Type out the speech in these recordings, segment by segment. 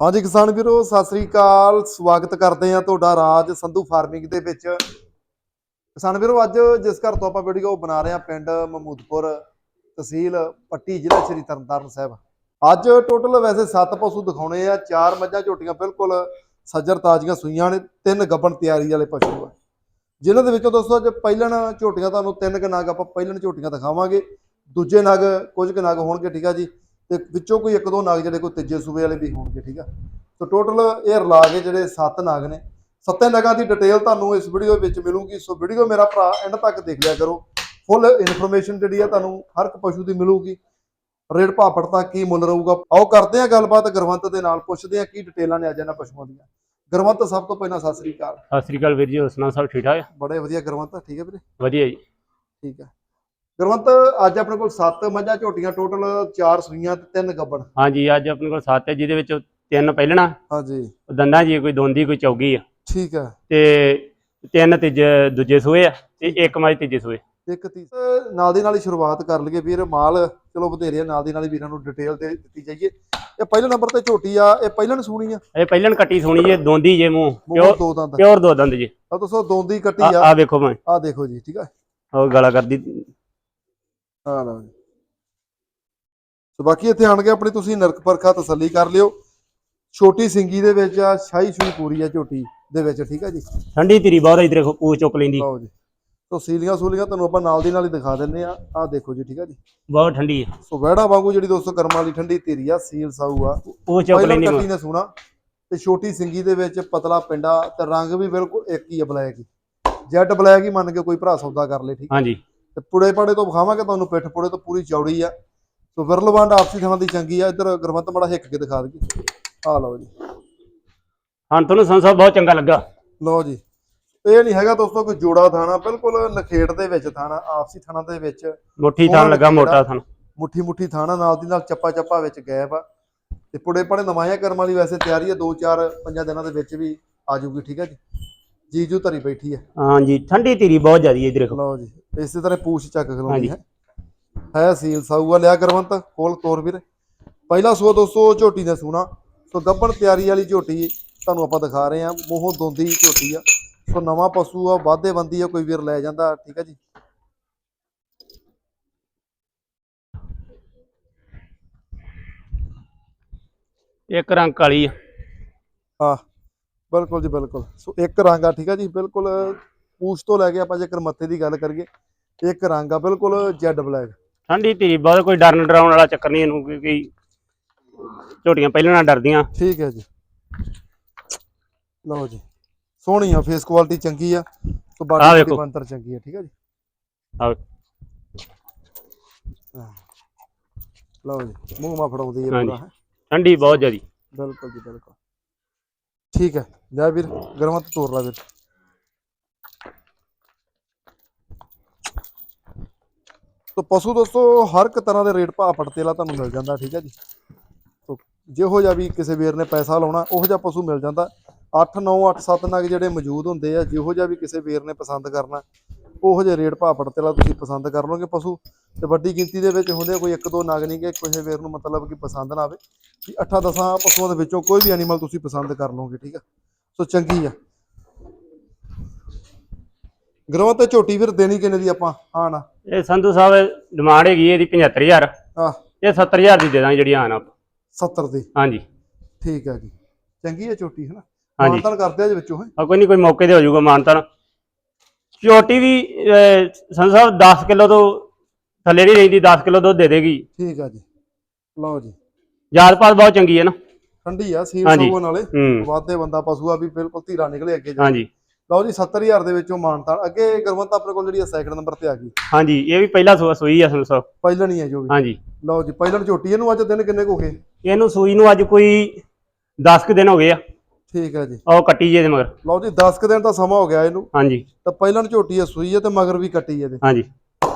ਹਾਂਜੀ ਕਿਸਾਨ ਵੀਰੋ, ਸਤਿ ਸ੍ਰੀ ਅਕਾਲ। ਸਵਾਗਤ ਕਰਦੇ ਆ ਤੁਹਾਡਾ ਰਾਜ ਸੰਧੂ ਫਾਰਮਿੰਗ ਦੇ ਵਿੱਚ। ਕਿਸਾਨ ਵੀਰੋ, ਅੱਜ ਜਿਸ ਘਰ ਤੋਂ ਆਪਾਂ ਵੀਡੀਓ ਬਣਾ ਰਹੇ ਆ ਪਿੰਡ ਮਹਮੂਦਪੁਰ ਤਹਿਸੀਲ ਪੱਟੀ ਜ਼ਿਲ੍ਹਾ ਸ਼੍ਰੀ ਤਰਨਤਾਰਨ ਸਾਹਿਬ। ਅੱਜ ਟੋਟਲ ਵੈਸੇ 7 ਪਸ਼ੂ ਦਿਖਾਉਣੇ ਆ, ਚਾਰ ਮੱਝਾਂ ਝੋਟੀਆਂ ਬਿਲਕੁਲ ਸੱਜਰ ਤਾਜ਼ੀਆਂ ਸੂਈਆਂ ਨੇ, ਤਿੰਨ ਗੱਬਣ ਤਿਆਰੀ ਵਾਲੇ ਪਸ਼ੂ ਆ। ਜਿਨ੍ਹਾਂ ਦੇ ਵਿੱਚੋਂ ਦੋਸਤੋ, ਅੱਜ ਪਹਿਲਣ ਝੋਟੀਆਂ ਤੁਹਾਨੂੰ ਤਿੰਨ ਕੁ ਨਗ ਆਪਾਂ ਪਹਿਲਣ ਝੋਟੀਆਂ ਦਿਖਾਵਾਂਗੇ। ਦੂਜੇ ਨਗ ਕੁਝ ਕੁ ਨਗ ਹੋਣਗੇ, ਠੀਕ ਆ ਜੀ। ਤੇ ਵਿੱਚੋਂ ਕੋਈ ਇੱਕ ਦੋ ਨਗ ਜਿਹੜੇ ਕੋਈ ਤੀਜੇ ਸੂਬੇ ਵਾਲੇ ਵੀ ਹੋਣਗੇ ਠੀਕ ਆ? ਸੋ ਟੋਟਲ ਇਹ ਰਲਾ ਕੇ ਜਿਹੜੇ ਸੱਤ ਨਗ ਨੇ। ਸੱਤੇ ਨਗਾਂ ਦੀ ਡਿਟੇਲ ਤੁਹਾਨੂੰ ਇਸ ਵੀਡੀਓ ਵਿੱਚ ਮਿਲੂਗੀ। ਸੋ ਵੀਡੀਓ ਮੇਰਾ ਭਰਾ ਐਂਡ ਤੱਕ ਦੇਖ ਲਿਆ ਕਰੋ। ਫੁੱਲ ਇਨਫੋਰਮੇਸ਼ਨ ਜਿਹੜੀ ਆ ਤੁਹਾਨੂੰ ਹਰ ਇੱਕ ਪਸ਼ੂ ਦੀ ਮਿਲੂਗੀ। ਰੇਟ ਭਾਪੜ ਤੱਕ ਕੀ ਮੁੱਲ ਰਹੂਗਾ? ਆਓ ਕਰਦੇ ਆ ਗੱਲਬਾਤ। ਗੁਰਵੰਤ ਦੇ ਨਾਲ ਪੁੱਛਦੇ ਆ ਕੀ ਡਿਟੇਲਾਂ ਨੇ ਅੱਜ ਇਹਨਾਂ ਪਸ਼ੂਆਂ ਦੀਆਂ। ਗੁਰਵੰਤ ਸਭ ਤੋਂ ਪਹਿਲਾਂ ਸਤਿ ਸ੍ਰੀ ਅਕਾਲ। ਸਤਿ ਸ੍ਰੀ ਅਕਾਲ ਵੀਰ ਜੀ ਸੁਣਾਓ ਸਭ ਠੀਕ ਠਾਕ ਆ? ਬੜੇ ਵਧੀਆ ਗੁਰਵੰਤ ਠੀਕ ਹੈ ਵੀਰੇ? ਵਧੀਆ ਜੀ। ਠੀਕ ਹੈ। ਗੁਰਵੰਤ ਅੱਜ ਆਪਣੇ ਕੋਲ 7 ਮੱਝਾਂ ਝੋਟੀਆਂ ਟੋਟਲ 4 ਸੂਈਆਂ ਤੇ 3 ਗੱਬਣ। ਹਾਂਜੀ ਅੱਜ ਆਪਣੇ ਕੋਲ ਸੱਤ ਹੈ ਜਿਹਦੇ ਵਿੱਚ ਤਿੰਨ ਪਹਿਲਣਾ। ਹਾਂਜੀ। ਦੰਦਾਂ ਜੀ ਕੋਈ ਦੋਂਦੀ ਕੋਈ ਚੌਗੀ ਆ। ਠੀਕ ਹੈ। ਤੇ ਤਿੰਨ ਤੀਜੇ ਦੂਜੇ ਸੂਏ ਆ ਤੇ ਇੱਕ ਮੱਝ ਤੀਜੇ ਸੂਏ। ਇੱਕ ਤੀ ਨਾਲ ਦੀ ਨਾਲ ਹੀ ਸ਼ੁਰੂਆਤ ਕਰ ਲਈਏ ਵੀਰ ਮਾਲ। ਚਲੋ ਵਧੇਰੇ ਆ, ਨਾਲ ਦੀ ਨਾਲ ਹੀ ਵੀਰਾਂ ਨੂੰ ਡਿਟੇਲ ਦੇ ਦਿੱਤੀ ਜਾਈਏ। ਇਹ ਪਹਿਲੇ ਨੰਬਰ ਤੇ ਝੋਟੀ ਆ ਇਹ ਪਹਿਲਾਂ ਸੂਣੀ ਆ? ਇਹ ਪਹਿਲਣ ਕੱਟੀ ਸੋਣੀ ਜੇ ਦੋਂਦੀ ਜੇ ਮੂੰਹ। ਪਿਓਰ ਦੋ ਦੰਦ ਪਿਓਰ ਦੋ ਦੰਦ ਜੀ। ਆ ਦੋਸਤੋ ਦੋਂਦੀ ਕੱਟੀ ਆ ਆ? ਆ ਵੇਖੋ ਮੈਂ ਆ ਦੇਖੋ ਜੀ ਠੀਕ ਆ। ਉਹ ਗਲਾ ਕਰਦੀ। ਆ ਲਓ ਜੀ। ਸੋ ਬਾਕੀ ਇੱਥੇ ਆਣ ਕੇ ਆਪਣੀ ਤੁਸੀਂ ਨਰਕ ਪਰਖਾ ਤਸੱਲੀ ਕਰ ਲਿਓ। ਛੋਟੀ ਸਿੰਗੀ ਦੇ ਵਿੱਚ ਆ ਸ਼ਾਹੀ ਸ਼ੂਈ ਪੂਰੀ ਆ ਝੋਟੀ ਦੇ ਵਿੱਚ ਠੀਕ ਆ ਜੀ? ਠੰਡੀ ਤੇਰੀ ਬਹੁਤ ਇਧਰ ਪੂਛ ਚੁੱਕ ਲੈਂਦੀ। ਲਓ ਜੀ। ਸੋ ਸੀਲੀਆਂ ਸੂਲੀਆਂ ਤੁਹਾਨੂੰ ਆਪਾਂ ਨਾਲ ਦੀ ਨਾਲ ਹੀ ਦਿਖਾ ਦਿੰਨੇ ਆ। ਆ ਦੇਖੋ ਜੀ ਠੀਕ ਆ ਜੀ। ਬਹੁਤ ਠੰਡੀ ਆ। ਸੋ ਵਹਿੜਾ ਵਾਂਗੂ ਜਿਹੜੀ ਦੋਸਤੋ ਕਰਮਾਂ ਵਾਲੀ ਠੰਡੀ ਧੀਰੀ ਆ ਸੀਲ ਸਾਊ ਆ। ਪੂਛ ਚੁੱਕ ਲੈਂਦੀ ਕੱਟੀ ਨੇ ਸੋਹਣਾ ਤੇ ਛੋਟੀ ਸਿੰਗੀ ਦੇ ਵਿੱਚ ਪਤਲਾ ਪਿੰਡਾ ਤੇ ਰੰਗ ਵੀ ਬਿਲਕੁਲ ਇੱਕ ਹੀ ਆ ਬਲੈਕ ਹੀ। ਜੈਟ ਬਲੈਕ ਹੀ ਮੰਨ ਕੇ ਕੋਈ ਭਰਾ ਸੌਦਾ ਕਰ ਲੇ ਠੀਕ ਹਾਂਜੀ। ਤੇ ਪੁੜੇ ਪੜੇ ਤੋਂ ਵਿਖਾਵਾਂਗੇ ਤੁਹਾਨੂੰ ਪਿੱਠ ਪੁੜੇ ਤੋਂ ਪੂਰੀ ਚੌੜੀ ਆ। ਸੋ ਵਿਰਲਵੰਡ ਆਪਸੀ ਥਾਂ ਦੀ ਚੰਗੀ ਆ। ਇੱਧਰ ਗੁਰਵੰਤ ਮੜਾ ਹਿੱਕ ਕੇ ਦਿਖਾ ਦਈਏ। ਆ ਲਓ ਜੀ। ਹਾਂ ਤੁਹਾਨੂੰ ਸੰਸਾ ਬਹੁਤ ਚੰਗਾ ਲੱਗਾ। ਲਓ ਜੀ। ਇਹ ਨਹੀਂ ਹੈਗਾ ਦੋਸਤੋ ਕੋਈ ਜੋੜਾ ਥਾਣਾ ਬਿਲਕੁਲ ਨਖੇੜ ਦੇ ਵਿੱਚ ਥਾਣਾ ਆਪਸੀ ਥਾਣਾ ਦੇ ਵਿੱਚ। ਮੁੱਠੀ ਥਾਣ ਲੱਗਾ ਮੋਟਾ ਥਾਣ। ਮੁੱਠੀ ਮੁੱਠੀ ਥਾਣਾ ਨਾਲ ਦੀ ਨਾਲ ਚੱਪਾ ਚੱਪਾ ਵਿੱਚ ਗੈਪ ਆ। ਤੇ ਪੁੜੇ ਪੜੇ ਨਵਾਇਆ ਕਰਮ ਵਾਲੀ ਵੈਸੇ ਤਿਆਰੀ ਆ ਦੋ ਚਾਰ ਪੰਜਾਂ ਦਿਨਾਂ ਦੇ ਵਿੱਚ ਵੀ ਆ ਜਾਊਗੀ ਠੀਕ ਹੈ ਜੀ। ਜੀਜੂ ਧਰੀ ਬੈਠੀ ਹੈ ਹਾਂਜੀ ਠੰਡੀ ਤੇਰੀ ਬਹੁਤ ਜ਼ਿਆਦੀ ਇਧਰ ਦੇਖੋ। ਲਓ ਜੀ। ਇਸੇ ਤਰ੍ਹਾਂ ਪੂਛ ਚੱਕ ਹਾਂਜੀ। ਹੈ। ਹੈ ਸੀਲ ਸਾਊਆ ਲਿਆ ਕਰਵੰਤ ਕੋਲ ਤੋਰ ਵੀਰ। ਪਹਿਲਾ ਸੋ ਦੋਸਤੋ ਝੋਟੀ ਨੇ ਸੂਣਾ ਸੋ ਗੱਬਣ ਤਿਆਰੀ ਵਾਲੀ ਝੋਟੀ ਤੁਹਾਨੂੰ ਆਪਾਂ ਦਿਖਾ ਰਹੇ ਹਾਂ। ਮੂੰਹੋਂ ਦੋਂਦੀ ਝੋਟੀ ਆ। ਸੋ ਨਵਾਂ ਪਸ਼ੂ ਆ ਵਾਧੇ ਬੰਦੀ ਆ ਕੋਈ ਵੀਰ ਲੈ ਜਾਂਦਾ ਠੀਕ ਹੈ ਜੀ? ਇੱਕ ਰੰਗ ਕਾਲੀ ਆ। ਹਾਂ ਬਿਲਕੁਲ ਜੀ ਬਿਲਕੁਲ। ਸੋ ਇੱਕ ਰੰਗ ਆ ਠੀਕ ਆ ਜੀ? ਬਿਲਕੁਲ ਪੂਛ ਤੋਂ ਲੈ ਕੇ ਆਪਾਂ ਜੇਕਰ ਮੱਥੇ ਦੀ ਗੱਲ ਕਰੀਏ ਇੱਕ ਰੰਗ ਆ ਬਿਲਕੁਲ ਜੈਡ ਬਲੈਕ ਠੰਡੀ ਤੇਰੀ ਬਹੁਤ ਕੋਈ ਡਰਨ ਡਰਾਉਣ ਵਾਲਾ ਚੱਕਰ ਨਹੀਂ ਇਹਨੂੰ ਕਿਉਂਕਿ ਝੋਟੀਆਂ ਪਹਿਲਾਂ ਨਾਲ ਡਰਦੀਆਂ ਠੀਕ ਹੈ ਜੀ ਲਓ ਜੀ ਸੋਹਣੀ ਆ ਫੇਸ ਕੁਆਲਿਟੀ ਚੰਗੀ ਆ ਆਹ ਬਾਡੀ ਦੀ। ਬੰਤਰ ਚੰਗੀ ਆ ਠੀਕ ਆ ਜੀ ਹਾਂ। ਲਓ ਜੀ ਮੂੰਹ ਮਾ ਫੜਾਉਂਦੀ ਹੈ। ਪੂਰਾ। ਠੰਡੀ ਬਹੁਤ ਜ਼ਿਆਦੀ ਬਿਲਕੁਲ ਜੀ ਬਿਲਕੁਲ ਠੀਕ ਹੈ ਲੈ ਵੀਰ ਗਰਮਤ ਤੋਰ ਲਾ ਵੀਰ ਤੋ ਪਸ਼ੂ ਦੋਸਤੋ, ਹਰ ਇੱਕ ਤਰ੍ਹਾਂ ਦੇ ਰੇਟ ਭਾਅ ਪੜਤੇਲਾ ਤੁਹਾਨੂੰ ਮਿਲ ਜਾਂਦਾ, ਠੀਕ ਹੈ ਜੀ। ਤੋ ਜਿਹੋ ਜਿਹਾ ਵੀ ਕਿਸੇ ਵੀਰ ਨੇ ਪੈਸਾ ਲਾਉਣਾ, ਉਹੋ ਜਿਹਾ ਪਸ਼ੂ ਮਿਲ ਜਾਂਦਾ। 8 9 8 7 ਨਗ ਜਿਹੜੇ ਮੌਜੂਦ ਹੁੰਦੇ ਆ, ਜਿਹੋ ਜਿਹਾ ਵੀ ਕਿਸੇ ਵੀਰ ਨੇ ਪਸੰਦ ਕਰਨਾ, ਉਹੋ ਜਿਹੇ ਰੇਟ ਭਾਅ ਪੜਤੇਲਾ ਤੁਸੀਂ ਪਸੰਦ ਕਰ ਲਓਗੇ ਪਸ਼ੂ। ਤੇ ਵੱਡੀ ਗਿਣਤੀ ਦੇ ਵਿੱਚ ਹੁੰਦੇ ਕੋਈ ਇੱਕ, ਦੋ ਨਗ ਨਹੀਂ ਕਿ ਕਿਸੇ ਵੀਰ ਨੂੰ ਮਤਲਬ ਕਿ ਪਸੰਦ ਨਾ ਆਵੇ। ਕਿ 8 10 ਪਸ਼ੂਆਂ ਦੇ ਵਿੱਚੋਂ ਕੋਈ ਵੀ ਐਨੀਮਲ ਤੁਸੀਂ ਪਸੰਦ ਕਰ ਲਓਗੇ, ਠੀਕ ਆ। ਸੋ ਚੰਗੀ ਆ। ਗਰਵਾਂ ਤੇ ਝੋਟੀ ਵੀਰ ਦੇਣੀ ਕਿੰਨੇ ਦੀ ਆਪਾਂ? ਹਾਂ ਨਾ ਇਹ ਸੰਧੂ ਸਾਹਿਬ ਡਿਮਾਂਡ ਹੈਗੀ ਇਹਦੀ 75000 ਆ ਇਹ 70000 ਦੀ ਦੇ ਦਾਂਗੇ ਜਿਹੜੀ ਆਣ ਆਪ। 70 ਦੀ? ਹਾਂਜੀ। ਠੀਕ ਹੈ ਜੀ। ਚੰਗੀ ਹੈ ਝੋਟੀ ਹੈ ਨਾ? ਹਾਂਜੀ। ਮਾਨਤਾਨ ਕਰਦੇ ਆ ਜੀ ਵਿੱਚੋਂ ਹੈ? ਆ ਕੋਈ ਨਹੀਂ ਕੋਈ ਮੌਕੇ ਤੇ ਹੋ ਜਾਊਗਾ ਮਾਨਤਾਨ। ਝੋਟੀ ਵੀ ਸੰਧੂ ਸਾਹਿਬ 10 ਕਿਲੋ ਤੋਂ ਥੱਲੇ ਨਹੀਂ ਰਹਿੰਦੀ 10 ਕਿਲੋ ਦੁੱਧ ਦੇ ਦੇਗੀ। ਠੀਕ ਆ ਜੀ। ਲਓ ਜੀ। ਯਾਦ ਪਾਤ ਬਹੁਤ ਚੰਗੀ ਹੈ ਨਾ। ਠੰਡੀ ਆ ਹਾਂਜੀ। ਸੋਗਣ ਵਾਲੇ। ਵਾਦੇ ਬੰਦਾ ਪਸ਼ੂ ਆ ਵੀ ਬਿਲਕੁਲ ਧੀਰਾ ਨਿਕਲੇ ਅੱਗੇ ਜਾ ਹਾਂਜੀ। ਲਓ ਜੀ 70000 ਦੇ ਵਿੱਚੋਂ ਮਾਨਤਾਨ ਅੱਗੇ ਗਰਵੰਤ ਆਪਣੇ ਕੋਲ ਜਿਹੜੀ ਸੈਕਿੰਡ ਨੰਬਰ ਤੇ ਆ ਗਈ। ਹਾਂਜੀ ਇਹ ਵੀ ਪਹਿਲਾ ਸੂਆ ਸੂਈ ਆ ਸਾਹਿਬ ਪਹਿਲਣ ਹੀ ਹੈ ਜੋ ਵੀ। ਹਾਂਜੀ। ਲਓ ਜੀ ਪਹਿਲਣ ਝੋਟੀ ਇਹਨੂੰ ਅੱਜ ਦਿਨ ਕਿੰਨੇ ਕੁ ਹੋ ਗਏ? ਇਹਨੂੰ ਸੂਈ ਨੂੰ ਅੱਜ ਕੋਈ 10 ਕੁ ਦਿਨ ਹੋ ਗਏ ਆ। ਠੀਕ ਹੈ ਜੀ। ਉਹ ਕੱਟੀ ਜੇ ਦੇ ਮਗਰ। ਲਓ ਜੀ 10 ਕੁ ਦਿਨ ਤਾਂ ਸਮਾਂ ਹੋ ਗਿਆ ਇਹਨੂੰ। ਹਾਂਜੀ। ਤਾਂ ਪਹਿਲਣ ਝੋਟੀ ਆ ਸੂਈ ਆ ਤੇ ਮਗਰ ਵੀ ਕੱਟੀ ਇਹਦੇ। ਹਾਂਜੀ।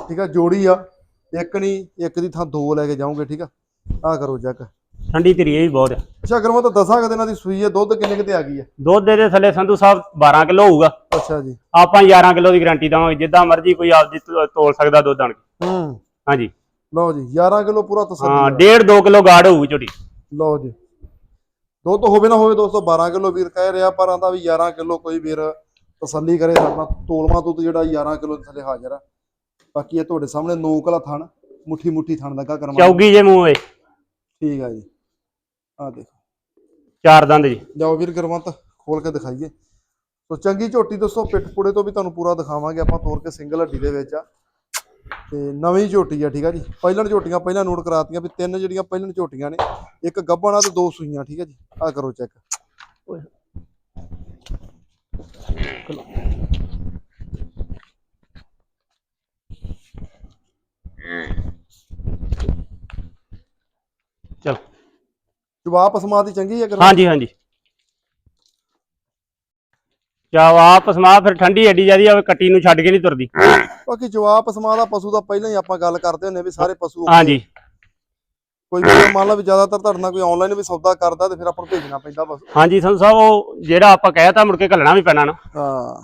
ਠੀਕ ਆ ਜੋੜੀ ਆ। ਇੱਕ ਨਹੀਂ ਇੱਕ ਦੀ ਥਾਂ ਦੋ ਲੈ ਕੇ ਜਾਓਗੇ ਠੀਕ ਆ? ਆ ਕਰੋ ਜੱਕ ਠੰਡੀ ਤੇਰੀ ਇਹ ਵੀ ਬਹੁਤ। ਆ ਅੱਛਾ ਗਰਮਾ ਤਾਂ 10 ਕੁ ਦਿਨਾਂ ਦੀ ਸੂਈ ਆ ਦੁੱਧ ਕਿੰਨੇ ਕਿਤੇ ਆ ਗਈ ਆ ਦੁੱਧ ਦੇ ਥੱਲੇ ਸੰਧੂ ਸਾਹਿਬ 12 ਕਿਲੋ ਹੋਊਗਾ। ਅੱਛਾ ਜੀ। ਆਪਾਂ 11 ਕਿਲੋ ਦੀ ਗਾਰੰਟੀ ਦਵਾਂਗੇ ਜਿੱਦਾਂ ਮਰਜ਼ੀ ਕੋਈ ਆਪਦੀ ਤੋਲ ਸਕਦਾ ਦੁੱਧ ਆਣ ਕੇ। ਹੂੰ। ਹਾਂਜੀ। ਲਓ ਜੀ 11 ਕਿਲੋ ਪੂਰਾ ਹਾਂ ਤਸੱਲੀ ਡੇਢ 2 ਕਿਲੋ ਗਾੜ ਹੋਊਗੀ ਝੋਟੀ। ਲਓ ਜੀ। ਦੁੱਧ ਹੋਵੇ ਨਾ ਹੋਵੇ ਦੋਸਤੋ 12 ਕਿਲੋ ਵੀਰ ਕਹਿ ਰਿਹਾ ਪਰ ਆਂਦਾ ਵੀ 11 ਕਿਲੋ ਕੋਈ ਵੀਰ ਤਸੱਲੀ ਕਰੇ ਸਾਡਾ ਤੋਲਵਾ ਦੁੱਧ ਜਿਹੜਾ 11 ਕਿਲੋ ਦੇ ਥੱਲੇ ਹਾਜ਼ਰ ਆ। ਬਾਕੀ ਇਹ ਤੁਹਾਡੇ ਸਾਹਮਣੇ ਨੋਕ ਵਾਲਾ ਥਣ ਮੁੱਠੀ ਮੁੱਠੀ ਥਣ ਲੱਗਾ ਕਰਮਾ ਚੌਗੀ ਜੇ ਮੂੰਹ ਏ ਠੀਕ ਆ ਜੀ। ਆ ਦੇਖੋ। ਚਾਰ ਦੰਦ ਜੀ। ਜਾਓ ਵੀਰ ਗਰਮੰਤ ਖੋਲ ਕੇ ਦਿਖਾਈਏ। ਸੋ ਚੰਗੀ ਝੋਟੀ ਦੋਸਤੋ ਪਿੱਠ ਪੁੜੇ ਤੋਂ ਵੀ ਤੁਹਾਨੂੰ ਪੂਰਾ ਦਿਖਾਵਾਂਗੇ ਆਪਾਂ ਤੋਰ ਕੇ ਸਿੰਗਲ ਹੱਡੀ ਦੇ ਵਿੱਚ ਆ। ਤੇ ਨਵੀਂ ਝੋਟੀ ਆ ਠੀਕ ਆ ਜੀ। ਪਹਿਲਣ ਝੋਟੀਆਂ ਪਹਿਲਾਂ ਨੋਟ ਕਰਾਤੀਆਂ ਵੀ ਤਿੰਨ ਜਿਹੜੀਆਂ ਪਹਿਲਣ ਝੋਟੀਆਂ ਨੇ ਇੱਕ ਗੱਭਣ ਆ ਤੇ ਦੋ ਸੂਈਆਂ ਠੀਕ ਆ ਜੀ। ਆ ਕਰੋ ਚੈੱਕ। ਚਲ। ਜਵਾਬ ਪਸਮਾ ਦੀ ਚੰਗੀ ਆ ਗਰਮੰਤ ਹਾਂਜੀ ਹਾਂਜੀ। ਜਾ ਵਾਪਸ ਮਾ ਫਿਰ ਠੰਡੀ ਐਡੀ ਜਿਆਦੀ ਆ ਕੱਟੀ ਨੂੰ ਛੱਡ ਕੇ ਨਹੀਂ ਤੁਰਦੀ। ਬਾਕੀ ਜਵਾਬ ਪਸਮਾ ਦਾ ਪਸ਼ੂ ਦਾ ਪਹਿਲਾਂ ਹੀ ਆਪਾਂ ਗੱਲ ਕਰਦੇ ਹੁੰਨੇ ਵੀ ਸਾਰੇ ਪਸ਼ੂ ਹਾਂਜੀ। ਕੋਈ ਵੀ ਮੰਨ ਲਾ ਵੀ ਜ਼ਿਆਦਾਤਰ ਤੁਹਾਡੇ ਨਾਲ ਕੋਈ ਆਨਲਾਈਨ ਵੀ ਸੌਦਾ ਕਰਦਾ ਤੇ ਫਿਰ ਆਪਾਂ ਨੂੰ ਭੇਜਣਾ ਪੈਂਦਾ ਬਸ ਹਾਂਜੀ ਸੰਧੂ ਸਾਹਿਬ ਉਹ ਜਿਹੜਾ ਆਪਾਂ ਕਹਿਤਾ ਮੁੜ ਕੇ ਘੱਲਣਾ ਵੀ ਪੈਣਾ ਨਾ। ਹਾਂ।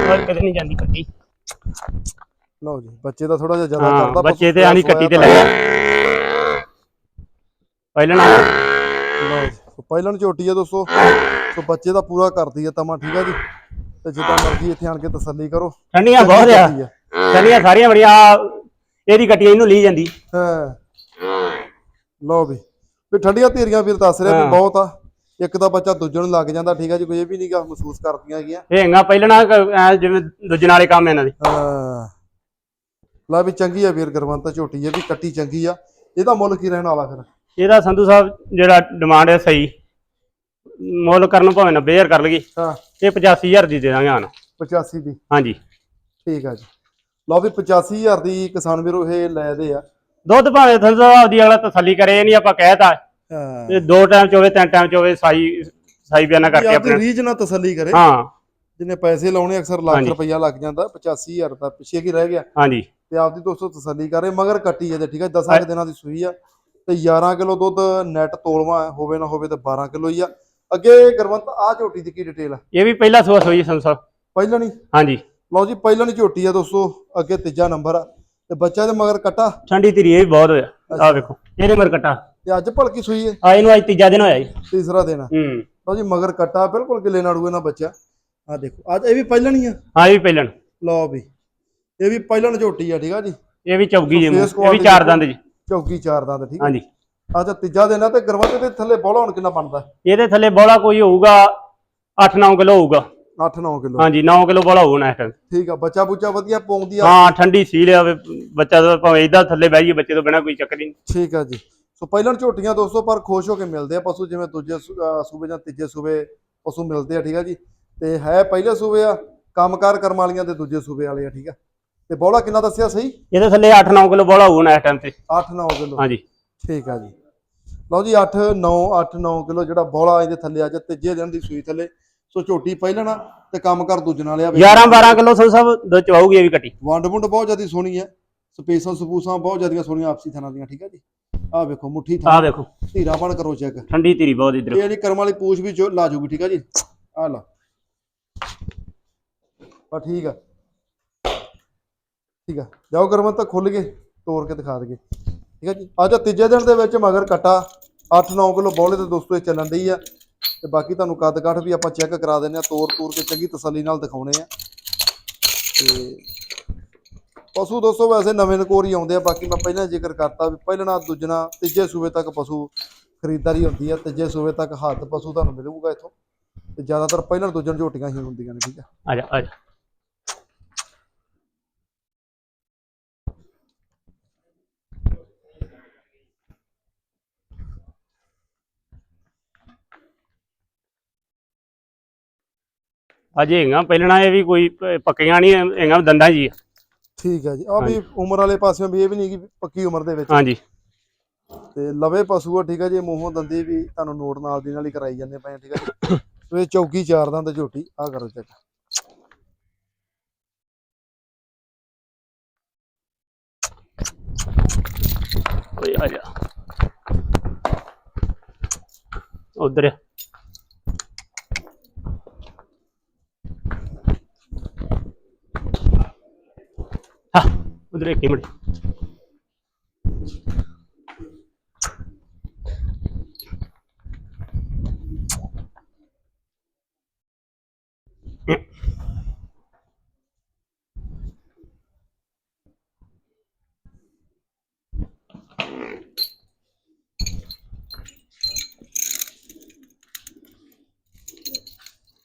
ਹੋਰ ਕਿਤੇ ਨਹੀਂ ਜਾਂਦੀ ਕੱਟੀ। ਲਓ ਜੀ ਬੱਚੇ ਦਾ ਥੋੜਾ ਜਿਹਾ ਜ਼ਿਆਦਾ ਹਾਂ ਕਰਦਾ ਬੱਚੇ ਤੇ ਆਣੀ ਕੱਟੀ ਤੇ ਲੱਗਾ ਪਹਿਲਾਂ ਲਓ ਜੀ। ਸੋ ਪਹਿਲਾਂ ਝੋਟੀ ਆ ਦੋਸਤੋ। ਸੋ ਬੱਚੇ ਦਾ ਪੂਰਾ ਕਰਦੀ ਆ ਤਮਾ ਠੀਕ ਆ ਜੀ? ਤੇ ਜਿੱਦਾਂ ਮਰਜ਼ੀ ਇੱਥੇ ਆਣ ਕੇ ਤਸੱਲੀ ਕਰੋ। ਠੰਡੀਆਂ ਬਹੁਤ ਆ। ਝੋਟੀ ਠੰਡੀਆਂ ਸਾਰੀਆਂ ਬੜੀਆਂ ਆਹ ਇਹਦੀ ਕੱਟੀ ਇਹਨੂੰ ਲਈ ਜਾਂਦੀ। ਹਾਂ। ਲਓ ਵੀ। ਵੀ ਠੰਡੀਆਂ ਧੀਰੀਆਂ ਵੀਰ ਦੱਸ ਰਿਹਾ ਵੀ ਹਾਂ। ਬਹੁਤ ਆ। ਇੱਕ ਦਾ ਬੱਚਾ ਦੂਜੇ ਨੂੰ ਲੱਗ ਜਾਂਦਾ ਠੀਕ ਆ ਜੀ? ਕੋਈ ਇਹ ਵੀ ਨਹੀਂਗਾ ਮਹਿਸੂਸ ਕਰਦੀਆਂ ਹੈਗੀਆਂ। ਇਹ ਹੈਗਾ ਪਹਿਲਾਂ ਨਾ ਕ- ਐਂ ਜਿਵੇਂ ਦੂਜੇ ਨਾਲੇ ਕੰਮ ਇਹਨਾਂ ਦੇ। ਹਾਂ। ਲਾ ਵੀ ਚੰਗੀ ਆ ਵੀਰ ਗਰਵੰਤ ਝੋਟੀ ਇਹ ਵੀ ਕੱਟੀ ਚੰਗੀ ਆ। ਇਹਦਾ ਮੁੱਲ ਕੀ ਰਹਿਣ ਵਾਲਾ ਫਿਰ? ਇਹਦਾ ਸੰਧੂ ਸਾਹਿਬ ਜਿਹੜਾ ਡਿਮਾਂਡ ਹੈ ਸਹੀ ਮੁੱਲ ਕਰਨ ਭਾਵੇਂ 90000 ਕਰ ਲਈਏ। ਹਾਂ। ਇਹ 85000 ਦੀ ਦੇ ਦਾਂਗੇ ਹਾਂ 85 ਦੀ। ਹਾਂਜੀ। ਠੀਕ ਆ ਜੀ। ਲਓ ਵੀ 85000 ਦੀ ਕਿਸਾਨ ਵੀਰੋ ਇਹ ਲੈ ਦੇ ਆ। ਦੁੱਧ ਭਾਵੇਂ ਸੰਧੂ ਸਾਹਿਬ ਦੀ ਅਗਲਾ ਤਸੱਲੀ ਕਰੇ ਇਹ ਨਹੀਂ ਆਪਾਂ ਕਹਿਤਾ ਹਾਂ। ਇਹ ਦੋ ਟਾਈਮ ਚ ਹੋਵੇ ਤਿੰਨ ਟਾਈਮ ਚ ਹੋਵੇ ਸਾਈ ਸਾਈ ਬਿਆਨਾ ਕਰਕੇ ਆਪਣੀ ਰੀਝ ਨਾਲ ਤਸੱਲੀ ਕਰੇ। ਹਾਂ। ਜਿੰਨੇ ਪੈਸੇ ਲਾਉਣੇ ਅਕਸਰ ਲੱਖ। ਰੁਪਈਆ ਲੱਗ ਜਾਂਦਾ 85000 ਦਾ ਪਿੱਛੇ ਕੀ ਰਹਿ ਗਿਆ। ਹਾਂਜੀ। ਤੇ ਆਪਦੀ ਦੋਸਤੋ ਤਸੱਲੀ ਕਰੇ ਮਗਰ ਕੱਟੀ ਇਹਦੇ ਠੀਕ ਹੈ 10 ਕੁ ਦਿਨਾਂ ਦੀ ਸੂਈ ਆ। ਤੇ 11 ਕਿਲੋ ਦੁੱਧ ਨੈਟ ਤੋਲਵਾ ਹੋਵੇ ਨਾ ਹੋਵੇ ਤੇ 12 ਕਿਲੋ ਹੀ ਆ। ਅੱਗੇ ਗੁਰਵੰਤ ਆ ਝੋਟੀ ਦੀ ਕੀ ਡਿਟੇਲ ਆ? ਇਹ ਵੀ ਪਹਿਲਾ ਸੂਆ ਸੋਈ ਸਾਹਿਬ ਪਹਿਲਾਂ ਨਹੀਂ? ਹਾਂਜੀ। ਲਓ ਜੀ ਪਹਿਲਾਂ ਨਹੀਂ ਝੋਟੀ ਆ ਦੋਸਤੋ ਅੱਗੇ ਤੀਜਾ ਨੰਬਰ ਆ। ਤੇ ਬੱਚਾ ਦੇ ਮਗਰ ਕੱਟਾ। ਠੰਡੀ ਧੀਰੀ ਇਹ ਵੀ ਬਹੁਤ ਹੋਇਆ। ਆ ਵੇਖੋ ਇਹਦੇ ਮਰ ਕਟਾ। ਤੇ ਅੱਜ ਭਲਕੀ ਸੂਈ ਹੈ ਆ ਇਹਨੂੰ ਅੱਜ ਤੀਜਾ ਦਿਨ ਹੋਇਆ ਜੀ। ਤੀਸਰਾ ਦਿਨ ਆ। ਹੂੰ। ਲਓ ਜੀ ਮਗਰ ਕੱਟਾ ਬਿਲਕੁਲ ਗਿੱਲੇ ਨਾੜੂਏ ਨਾਲ ਬੱਚਾ ਆ ਦੇਖੋ ਅੱਜ ਇਹ ਵੀ ਪਹਿਲਾਂ ਨਹੀਂ ਆ? ਹਾਂ ਇਹ ਵੀ ਪਹਿਲਣ ਲਓ ਵੀ ਇਹ ਵੀ ਪਹਿਲਾਂ ਝੋਟੀ ਆ ਠੀਕ ਆ ਜੀ? ਇਹ ਵੀ ਚੌਗੀ ਜੀ। ਇਹ ਵੀ ਚਾਰ। ਦੰਦ ਜੀ। ਚੌਕੀ ਚਾਰ ਦੰਦ ਠੀਕ ਹਾਂਜੀ। ਅੱਛਾ ਤੀਜਾ ਦਿਨ ਆ ਤੇ ਗਰਵੰਤ ਦੇ ਥੱਲੇ ਬੋਲਾ ਹੁਣ ਕਿੰਨਾ ਬਣਦਾ? ਇਹਦੇ ਥੱਲੇ ਬੋਲਾ ਕੋਈ ਹੋਊਗਾ 8-9 ਕਿਲੋ ਹੋਊਗਾ। 8-9 ਕਿਲੋ। ਹਾਂਜੀ 9 ਕਿਲੋ ਬੋਲਾ ਨਾ ਇਸ time। ਠੀਕ ਆ ਬੱਚਾ ਬੁੱਚਾ ਵਧੀਆ ਪਾਉਂਦੀ ਆ? ਹਾਂ ਠੰਡੀ ਸੀਲ ਆ ਬੱਚਾ ਤਾਂ ਭਾਵੇਂ ਇਦਾਂ ਥੱਲੇ ਬਹਿ ਜਾਈਏ ਬੱਚੇ ਤੋਂ ਬਿਨਾ ਕੋਈ ਚੱਕਰ ਨਹੀਂ। ਠੀਕ ਆ ਜੀ। ਸੋ ਪਹਿਲਾਂ ਝੋਟੀਆਂ ਦੋਸਤੋ ਪਰ ਖੁਸ਼ ਹੋ ਕੇ ਮਿਲਦੇ ਆ ਪਸ਼ੂ ਜਿਵੇਂ ਦੂਜੇ ਸੂ- ਸੂਬੇ ਜਾਂ ਤੀਜੇ ਸੂਬੇ ਪਸ਼ੂ ਮਿਲਦੇ ਆ ਠੀਕ ਆ ਜੀ। ਤੇ ਹੈ ਪਹਿਲੇ ਸੂਬੇ ਆ ਕੰਮਕਾਰ ਕਰਮ ਵਾਲੀਆਂ ਤੇ ਦੂਜੇ ਸੂਬੇ ਵਾਲੇ ਆ ਠੀਕ ਆ। ਤੇ ਬੋਲਾ ਕਿੰਨਾ ਦੱਸਿਆ ਸਹੀ? ਇਹਦੇ ਥੱਲੇ 8-9 ਕਿਲੋ ਬੋਲਾ ਹੋਊਗਾ ਇਸ ਟਾਈਮ ਤੇ। 8-9 ਕਿਲੋ। ਹਾਂਜੀ। ਠੀਕ ਆ ਜੀ। ਲਓ ਜੀ 8-9 8-9 ਕਿਲੋ ਜਿਹੜਾ ਬੋਲਾ ਇਹਦੇ ਥੱਲੇ ਆ ਜਾ ਤੀਜੇ ਦਿਨ ਦੀ ਸੂਈ ਥੱਲੇ ਸੋ ਝੋਟੀ ਪਹਿਲਣਾ ਤੇ ਕੰਮਕਾਰ ਦੂਜੇ ਨਾਲ ਆ 11-12 ਕਿਲੋ ਸਾਹਿਬ ਦੁੱਧ ਚਵਾਊਗੀ ਇਹ ਵੀ ਕੱਟੀ। ਵੰਡ ਵੁੰਡ ਬਹੁਤ ਜ਼ਿਆਦਾ ਸੋਹਣੀ ਹੈ। ਸਪੇਸਾਂ ਸਪੂਸਾਂ ਬਹੁਤ ਜ਼ਿਆਦੀਆਂ ਸੋਹਣੀਆਂ ਆਪਸੀ ਥਾਨਾਂ ਦੀਆਂ ਠੀਕ ਆ ਜੀ? ਆਹ ਵੇਖੋ ਮੁੱਠੀ ਥਾਂ। ਆਹ ਵੇਖੋ। ਧੀਰਾ ਬਣ ਕਰੋ ਚੈੱਕ। ਠੰਡੀ ਧੀਰੀ ਬਹੁਤ ਇਧਰ। ਇਹ ਨਹੀਂ ਕਰਮ ਵਾਲੀ ਪੂਛ ਵੀ ਜੋ ਲਾ ਜੂਗੀ ਠੀਕ ਆ ਜੀ? ਆ ਲਾ। ਆ ਠੀਕ ਆ। ਠੀਕ ਆ। ਜਾਓ ਕਰਮ ਤਾਂ ਖੁੱਲ ਗਏ ਤੋੜ ਕੇ ਦਿਖਾ ਦਈਏ। ਠੀਕ ਆ ਜੀ। ਅੱਜ ਤੀਜੇ ਦਿਨ ਦੇ ਵਿੱਚ ਮਗਰ ਕਟਾ। 8-9 ਕਿਲੋ ਬੋਲੇ ਤੇ ਦੋਸਤੋ ਇਹ ਚੱਲਣ ਡਈ ਆ। ਤੇ ਬਾਕੀ ਤੁਹਾਨੂੰ ਕੱਦ ਕੱਠ ਵੀ ਆਪਾਂ ਚੈੱਕ ਕਰਾ ਦਿੰਨੇ ਆ। ਤੋੜ ਤੂਰ ਕੇ ਚੰਗੀ ਤਸੱਲੀ ਨਾਲ ਦਿਖਾਉਣੇ ਆ। ਤੇ ਪਸ਼ੂ ਦੋਸਤੋ ਵੈਸੇ ਨਵੇਂ ਨਕੋਰ ਹੀ ਆਉਂਦੇ ਆ। ਬਾਕੀ ਮੈਂ ਪਹਿਲਾਂ ਜ਼ਿਕਰ ਕਰਤਾ ਵੀ ਪਹਿਲਣਾ, ਦੂਜਣਾ, ਤੀਜੇ ਸੂਬੇ ਤੱਕ ਪਸ਼ੂ ਖਰੀਦਦਾਰੀ ਹੁੰਦੀ ਆ। ਤੀਜੇ ਸੂਬੇ ਤੱਕ ਹੱਥ ਪਸ਼ੂ ਤੁਹਾਨੂੰ ਮਿਲੂਗਾ ਇੱਥੋਂ। ਤੇ ਜ਼ਿਆਦਾਤਰ ਪਹਿਲਾਂ ਦੂਜਣ ਝੋਟੀਆਂ ਹੀ ਹੁੰਦੀਆਂ ਨੇ, ਠੀਕ ਆ। ਆ ਜਾ ਆ ਜਾ। ਅਜੇ ਹੈਗਾ ਪਹਿਲਣਾ ਇਹ ਵੀ ਕੋਈ ਪ- ਪੱਕੀਆਂ ਨਹੀਂ ਹੈਗਾ ਦੰਦਾਂ ਜੀ। ਆ। ਠੀਕ ਆ ਜੀ। ਆ ਵੀ ਉਮਰ ਵਾਲੇ ਪਾਸਿਓਂ ਵੀ ਇਹ ਵੀ ਨਹੀਂ ਕਿ ਪੱਕੀ ਉਮਰ ਦੇ ਵਿੱਚ। ਹਾਂਜੀ। ਤੇ ਲਵੇ ਪਸ਼ੂ ਆ ਠੀਕ ਆ ਜੀ ਮੂੰਹੋਂ ਦੰਦੀ ਵੀ ਤੁਹਾਨੂੰ ਨੋਟ ਨਾਲ ਦੀ ਨਾਲ ਹੀ ਕਰਾਈ ਜਾਂਦੇ ਪਏ ਆ, ਠੀਕ ਆ ਜੀ। ਇਹ ਚੌਕੀ ਚਾਰ ਦੰਦ ਝੋਟੀ ਆ ਕਰੋ ਚੈੱਕ ਓਏ ਆ ਜਾ। ਉਧਰ। ਉਧਰ ਇੱਕ ਮਿੰਟ।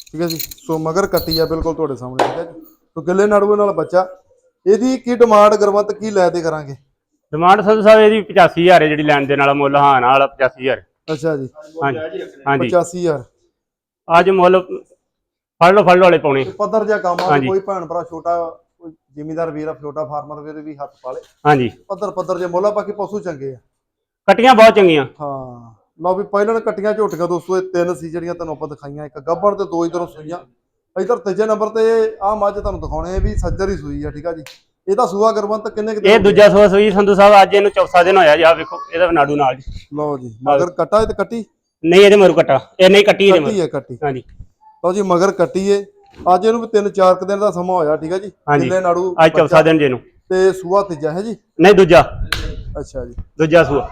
ਠੀਕ ਹੈ ਜੀ। ਸੋ ਮਗਰ ਕੱਟੀ ਆ ਬਿਲਕੁਲ ਤੁਹਾਡੇ ਸਾਹਮਣੇ, ਠੀਕ ਹੈ ਜੀ। ਸੋ ਗਿੱਲੇ ਨਾੜੂਏ ਨਾਲ ਬੱਚਾ ਇਹਦੀ ਕੀ ਡਿਮਾਂਡ ਗਰਵੰਤ ਕੀ ਲੈ ਦੇ ਕਰਾਂਗੇ? ਡਿਮਾਂਡ ਸੰਧੂ ਸਾਹਿਬ ਇਹਦੀ 85000 ਹੈ ਜਿਹੜੀ ਲੈਣ ਦੇ ਨਾਲ ਮੁੱਲ ਹਾਂ ਨਾਲ 85000 ਅੱਛਾ ਜੀ। ਹਾਂਜੀ ਹਾਂਜੀ। 85000 ਅੱਜ ਮੁੱਲ ਫੜ ਲਓ ਫੜ ਲਓ ਵਾਲੇ ਪਾਉਣੇ। ਤੇ ਪੱਧਰ ਜਿਹਾ ਕੰਮ ਆ। ਕੋਈ ਭੈਣ ਭਰਾ ਛੋਟਾ ਕੋਈ ਜ਼ਿਮੀਦਾਰ ਵੀਰ ਆ ਛੋਟਾ ਫਾਰਮਰ ਵੀਰ ਵੀ ਹੱਥ ਪਾਲੇ। ਹਾਂਜੀ। ਪੱਧਰ ਪੱਧਰ ਜੇ ਮੋਲਾ ਬਾਕੀ ਪਸ਼ੂ ਚੰਗੇ ਆ। ਕਟੀਆਂ ਬਹੁਤ ਚੰਗੀਆਂ। ਹਾਂ। ਲਓ ਵੀ ਪਹਿਲਾਂ ਕੱਟੀਆਂ ਝੋਟੀਆਂ ਦੋਸਤੋ ਇਹ ਤਿੰਨ ਸੀ ਜਿਹੜੀਆਂ ਤੁਹਾਨੂੰ ਆਪਾਂ ਦਿਖਾਈਆਂ। ਇੱਕ ਗੱਬੜ ਤੇ ਦੋ ਇਧਰੋਂ ਸੂਈਆਂ। ਇਧਰ ਤੀਜੇ ਨੰਬਰ ਤੇ ਆਹ ਮੱਝ ਤੁਹਾਨੂੰ ਦਿਖਾਉਣੇ ਆ ਵੀ ਸੱਜਰ ਹੀ ਸੂਈ ਆ ਠੀਕ ਆ ਜੀ। ਇਹਦਾ ਸੂਆ ਗਰਵੰਤ ਕਿੰਨੇ ਕੁ ਦਿਨ ਇਹ? ਦੂਜਾ ਸੂਆ ਸੂਈ ਸੰਧੂ ਸਾਹਿਬ ਅੱਜ ਇਹਨੂੰ ਚੌਥਾ ਦਿਨ ਹੋਇਆ ਜੀ ਆਹ ਵੇਖੋ ਇਹਦਾ ਨਾੜੂ ਨਾਲ ਜੀ। ਲਓ ਜੀ ਮਗਰ ਕੱਟਾ ਇਹ ਤੇ ਕੱਟੀ? ਨਹੀਂ ਇਹਦੇ ਮਰੂ ਕਟਾ। ਇਹ ਨਹੀਂ ਕੱਟੀ ਇਹਦੇ ਕੱਟੀ ਹੈ ਕੱਟੀ। ਹਾਂਜੀ। ਲਓ ਜੀ ਮਗਰ ਕੱਟੀ ਏ। ਅੱਜ ਇਹਨੂੰ ਵੀ ਤਿੰਨ ਚਾਰ ਕੁ ਦਿਨ ਦਾ ਸਮਾਂ ਹੋਇਆ ਠੀਕ ਆ ਜੀ। ਕਿੰਨੇ ਨਾੜੂ ਅੱਜ ਚੌਥਾ ਦਿਨ ਜੇ ਨੂੰ ਤੇ ਸੂਆ ਤੀਜਾ ਹੈ ਜੀ? ਨਹੀਂ ਦੂਜਾ। ਅੱਛਾ ਜੀ। ਦੂਜਾ ਸੂਆ।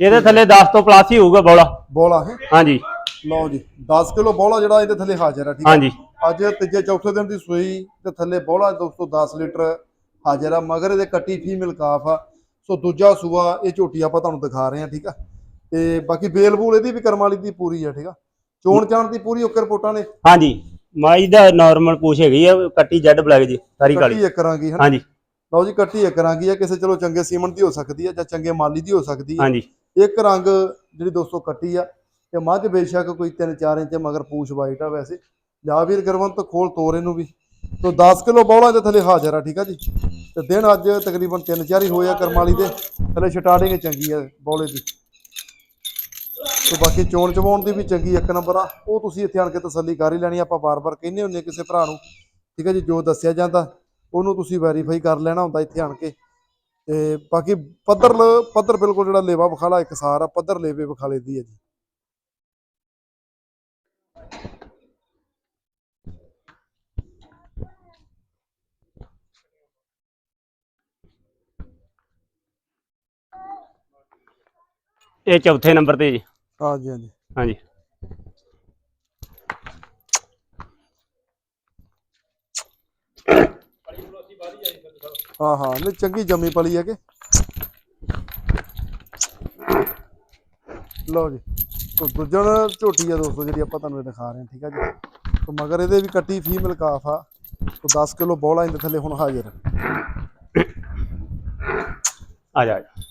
ਇਹਦੇ ਥੱਲੇ 10 ਤੋਂ ਪਲੱਸ ਹੀ ਹੋਊਗਾ ਬੋਲਾ। ਬੋਲਾ ਹੈ? ਹਾਂਜੀ। ਲਓ ਜੀ 10 ਕਿਲੋ ਬੋਲਾ ਜਿਹੜਾ ਇਹਦੇ ਥੱਲੇ ਹਾਜ਼ਰ ਆ ਠੀਕ ਆ? ਹਾਂਜੀ। ਅੱਜ ਤੀਜੇ ਚੌਥੇ ਦਿਨ ਦੀ ਸੂਈ ਤੇ ਥੱਲੇ ਬੋਲਾ ਦੋਸਤੋ 10 ਲੀਟਰ ਹਾਜ਼ਰ ਆ ਮਗਰ ਇਹਦੇ ਕੱਟੀ ਫੀਮੇਲ ਕਾਫ ਆ। ਸੋ ਦੂਜਾ ਸੂਆ ਇਹ ਝੋਟੀ ਆਪਾਂ ਤੁਹਾਨੂੰ ਦਿਖਾ ਰਹੇ ਆ ਠੀਕ ਆ? ਤੇ ਬਾਕੀ ਬੇਲ ਬੂਲ ਇਹਦੀ ਵੀ ਕਰਮ ਵਾਲੀ ਦੀ ਪੂਰੀ ਆ ਠੀਕ ਆ? ਚੋਣ ਚਾਣ ਦੀ ਪੂਰੀ ਓਕੇ ਰਿਪੋਰਟਾਂ ਨੇ? ਹਾਂਜੀ ਮਾਈ ਦਾ ਨਾਰਮਲ ਪੂਛ ਹੈਗੀ ਆ ਕੱਟੀ ਜੈਡ ਬਲੈਕ ਜੀ ਸਾਰੀ ਕਾਲੀ। ਕੱਟੀ ਇੱਕ ਕਰਾਂਗੀ ਹਨਾ? ਹਾਂਜੀ। ਲਓ ਜੀ ਕੱਟੀ ਇੱਕ ਕਰਾਂਗੀ ਆ ਕਿਸੇ ਚਲੋ ਚੰਗੇ ਸੀਮਨ ਦੀ ਹੋ ਸਕਦੀ ਆ ਜਾਂ ਚੰਗੇ ਮਾਲੀ ਦੀ ਹੋ ਸਕਦੀ ਆ। ਹਾਂਜੀ। ਇੱਕ ਰੰਗ ਜਿਹੜੀ ਦੋਸਤੋ ਕੱਟੀ ਆ ਤੇ ਮੱਝ ਬੇਸ਼ੱਕ ਕੋਈ 3-4 ਇੰਚ, ਮਗਰ ਪੂਛ ਵਾਈਟ ਆ ਵੈਸੇ। ਜਾ ਵੀਰ ਗਰਵੰਤ ਖੋਲ ਤੋਰ ਇਹਨੂੰ ਵੀ। ਤੋ 10 ਕਿਲੋ ਬੌਲਾ ਦੇ ਥੱਲੇ ਹਾਜ਼ਰ ਆ, ਠੀਕ ਆ ਜੀ? ਤੇ ਦਿਨ ਅੱਜ ਤਕਰੀਬਨ 3-4 ਹੀ ਹੋਏ ਆ ਕਰਮਾਲੀ ਦੇ। ਥੱਲੇ ਸਟਾਰਟਿੰਗ ਚੰਗੀ ਆ ਬੌਲੇ ਦੀ। ਤੇ ਬਾਕੀ ਚੋਣ ਚਵਾਉਣ ਦੀ ਵੀ ਚੰਗੀ ਇੱਕ ਨੰਬਰ ਆ। ਉਹ ਤੁਸੀਂ ਇੱਥੇ ਆਣ ਕੇ ਤਸੱਲੀ ਕਰ ਹੀ ਲੈਣੀ ਆਪਾਂ ਬਾਰ-ਬਾਰ ਕਹਿੰਦੇ ਹੁੰਦੇ ਕਿਸੇ ਭਰਾ ਨੂੰ। ਠੀਕ ਹੈ ਜੀ, ਜੋ ਦੱਸਿਆ ਜਾਂਦਾ, ਉਹਨੂੰ ਤੁਸੀਂ ਵੈਰੀਫਾਈ ਕਰ ਲੈਣਾ ਹੁੰਦਾ ਇੱਥੇ ਆਣ ਕੇ। ਤੇ ਬਾਕੀ ਪੱਧਰ ਪੱਧਰ ਬਿਲਕੁਲ ਜਿਹੜਾ ਲੇਵਾ ਵਿਖਾਲਾ, ਇੱਕ ਸਾਰ ਆ, ਪੱਧਰ ਲੇਵੇ ਵਿਖਾਲੇ ਦੀ ਹੈ ਜੀ। ਇਹ ਚੌਥੇ ਨੰਬਰ ਤੇ ਜੀ। ਹਾਂਜੀ ਹਾਂਜੀ। ਹਾਂਜੀ। ਹਾਂ ਹਾਂ ਨਹੀਂ ਚੰਗੀ ਜੰਮੀ ਪਲੀ ਹੈ ਕਿ ਲਓ ਜੀ ਤੋ ਦੂਜਣ ਝੋਟੀ ਆ ਦੋਸਤੋ ਜਿਹੜੀ ਆਪਾਂ ਤੁਹਾਨੂੰ ਇਹ ਦਿਖਾ ਰਹੇ ਹਾਂ ਠੀਕ ਆ ਜੀ। ਤੋ ਮਗਰ ਇਹਦੇ ਵੀ ਕੱਟੀ ਫੀਮੇਲ ਕਾਫ ਆ। ਤੋ 10 ਕਿਲੋ ਬੋਲਾ ਇਹਦੇ ਥੱਲੇ ਹੁਣ ਹਾਜ਼ਰ। ਆ ਜਾ ਆ ਜਾ।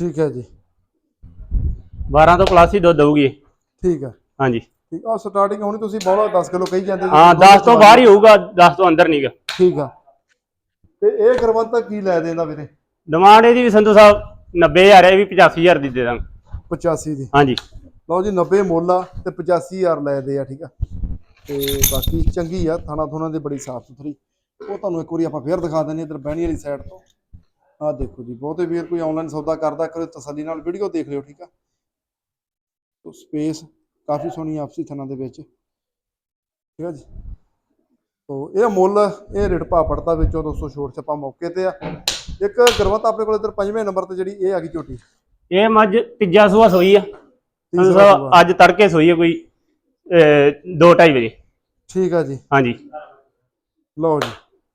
ਠੀਕ ਹੈ ਜੀ। 12 ਤੋਂ ਪਲੱਸ ਹੀ ਦੁੱਧ ਦਊਗੀ। ਇਹ। ਠੀਕ ਹੈ। ਹਾਂਜੀ। ਠੀਕ ਆ ਸਟਾਰਟਿੰਗ ਹੁਣੀ ਤੁਸੀਂ ਬੋਲਾ 10 ਕਿਲੋ ਕਹੀ ਜਾਂਦੇ ਜੀ। ਹਾਂ 10 ਤੋਂ ਬਾਹਰ ਹੀ ਹੋਊਗਾ 10 ਤੋਂ ਅੰਦਰ ਨਹੀਂਗਾ ਠੀਕ ਆ। ਤੇ ਇਹ ਕਰਵੰਤਾ ਕੀ ਲੈ ਦੇਂਦਾ ਵੀਰੇ? ਡਿਮਾਂਡ ਇਹਦੀ ਵੀ ਸੰਧੂ ਸਾਹਿਬ 90000 ਹੈ ਇਹ ਵੀ 85000 ਦੀ ਦੇ ਦਾਂਗੇ। 85 ਦੀ। ਹਾਂਜੀ। ਲਓ ਜੀ 90 ਮੁੱਲ ਆ ਤੇ 85000 ਲੈ ਦੇ ਆ ਠੀਕ ਆ। ਤੇ ਬਾਕੀ ਚੰਗੀ ਆ ਥਾਣਾ ਥੁਣਾ ਦੀ ਬੜੀ ਸਾਫ਼ ਸੁਥਰੀ ਉਹ ਤੁਹਾਨੂੰ ਇੱਕ ਵਾਰੀ ਆਪਾਂ ਫੇਰ ਦਿਖਾ ਦਿੰਦੇ ਇਧਰ ਬਹਿਣੀ ਵਾਲੀ ਸਾਈਡ ਤੋਂ। ਆਹ ਦੇਖੋ ਜੀ ਬਹੁਤੇ ਵੀਰ ਕੋਈ ਆਨਲਾਈਨ ਸੌਦਾ ਕਰਦਾ ਕਰੇ ਤਸੱਲੀ ਨਾਲ ਵੀਡੀਓ ਦੇਖ ਲਿਓ ਠੀਕ ਆ? ਤੋ ਸਪੇਸ ਕਾਫੀ ਸੋਹਣੀ ਆ ਆਪਸੀ ਥਾਣਾ ਦੇ ਵਿੱਚ। ਠੀਕ ਆ ਜੀ? ਤੋ ਇਹ ਮੁੱਲ ਇਹ ਰੇਟ ਭਾ ਪੜਤਾ ਵਿੱਚੋਂ 200 ਛੋਟ ਛਪਾ ਮੌਕੇ ਤੇ ਆ। ਇੱਕ ਗਰਵਤ ਆਪਣੇ ਕੋਲ ਇਧਰ ਪੰਜਵੇਂ ਨੰਬਰ ਤੇ ਜਿਹੜੀ ਇਹ ਆ ਗਈ ਝੋਟੀ। ਇਹ ਮੱਝ ਤੀਜਾ ਸੂਆ ਸੋਈ ਆ। ਅੱਜ ਤੜਕੇ ਸੋਈ ਹੈ ਕੋਈ 2:30 ਵਜੇ। ਠੀਕ ਆ ਜੀ। ਹਾਂਜੀ। ਲਓ ਜੀ।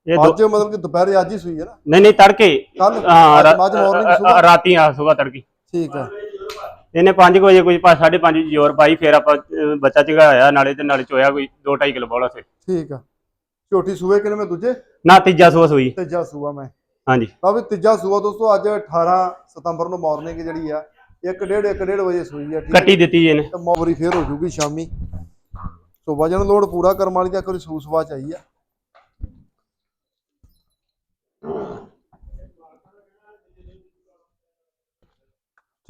ਇਹ ਦੋ ਅੱਜ ਮਤਲਬ ਕਿ ਦੁਪਹਿਰੇ ਅੱਜ ਹੀ ਸੂਈ ਹੈ ਨਾ? ਨਹੀਂ ਨਹੀਂ ਤੜਕੇ ਕੱਲ ਹਾਂ ਅੱਜ ਮਾਰਨਿੰਗ ਰਾਤੀ ਆ ਸੁਬਾ ਤੜਕੀ। ਠੀਕ ਆ। ਇਹਨੇ 5 ਵਜੇ ਕੋਈ 5:30 ਜੋਰ ਪਾਈ ਫਿਰ ਆਪਾਂ ਬੱਚਾ ਚਗਾਇਆ ਨਾਲੇ ਤੇ ਨਾਲੇ ਚੋਇਆ ਕੋਈ 2.5 ਕਿਲੋ ਬੋਲਾ ਸੀ ਠੀਕ ਆ। ਝੋਟੀ ਸੂਏ ਕਿਨੇ ਮੈਂ ਦੂਜੇ? ਨਾ ਤੀਜਾ ਸੂਆ ਸੋਈ। ਤੀਜਾ ਸੂਆ ਮੈਂ। ਹਾਂਜੀ। ਤਾਂ ਵੀ ਤੀਜਾ ਸੂਆ ਦੋਸਤੋ ਅੱਜ 18 ਸਤੰਬਰ ਨੂੰ ਮਾਰਨਿੰਗ ਜਿਹੜੀ ਆ 1:30 1:30 ਵਜੇ ਸੂਈ ਆ ਠੀਕ ਕੱਟੀ ਦਿੱਤੀ ਇਹਨੇ। ਤੇ ਮੌਵਰੀ ਫੇਰ ਹੋ ਜੂਗੀ ਸ਼ਾਮੀ। ਸੋ ਵਜਨ ਲੋਡ ਪੂਰਾ ਕਰਮ ਵਾਲੀ ਦਾ ਕੋਈ ਸੂਸਵਾ ਚਾਹੀ ਆ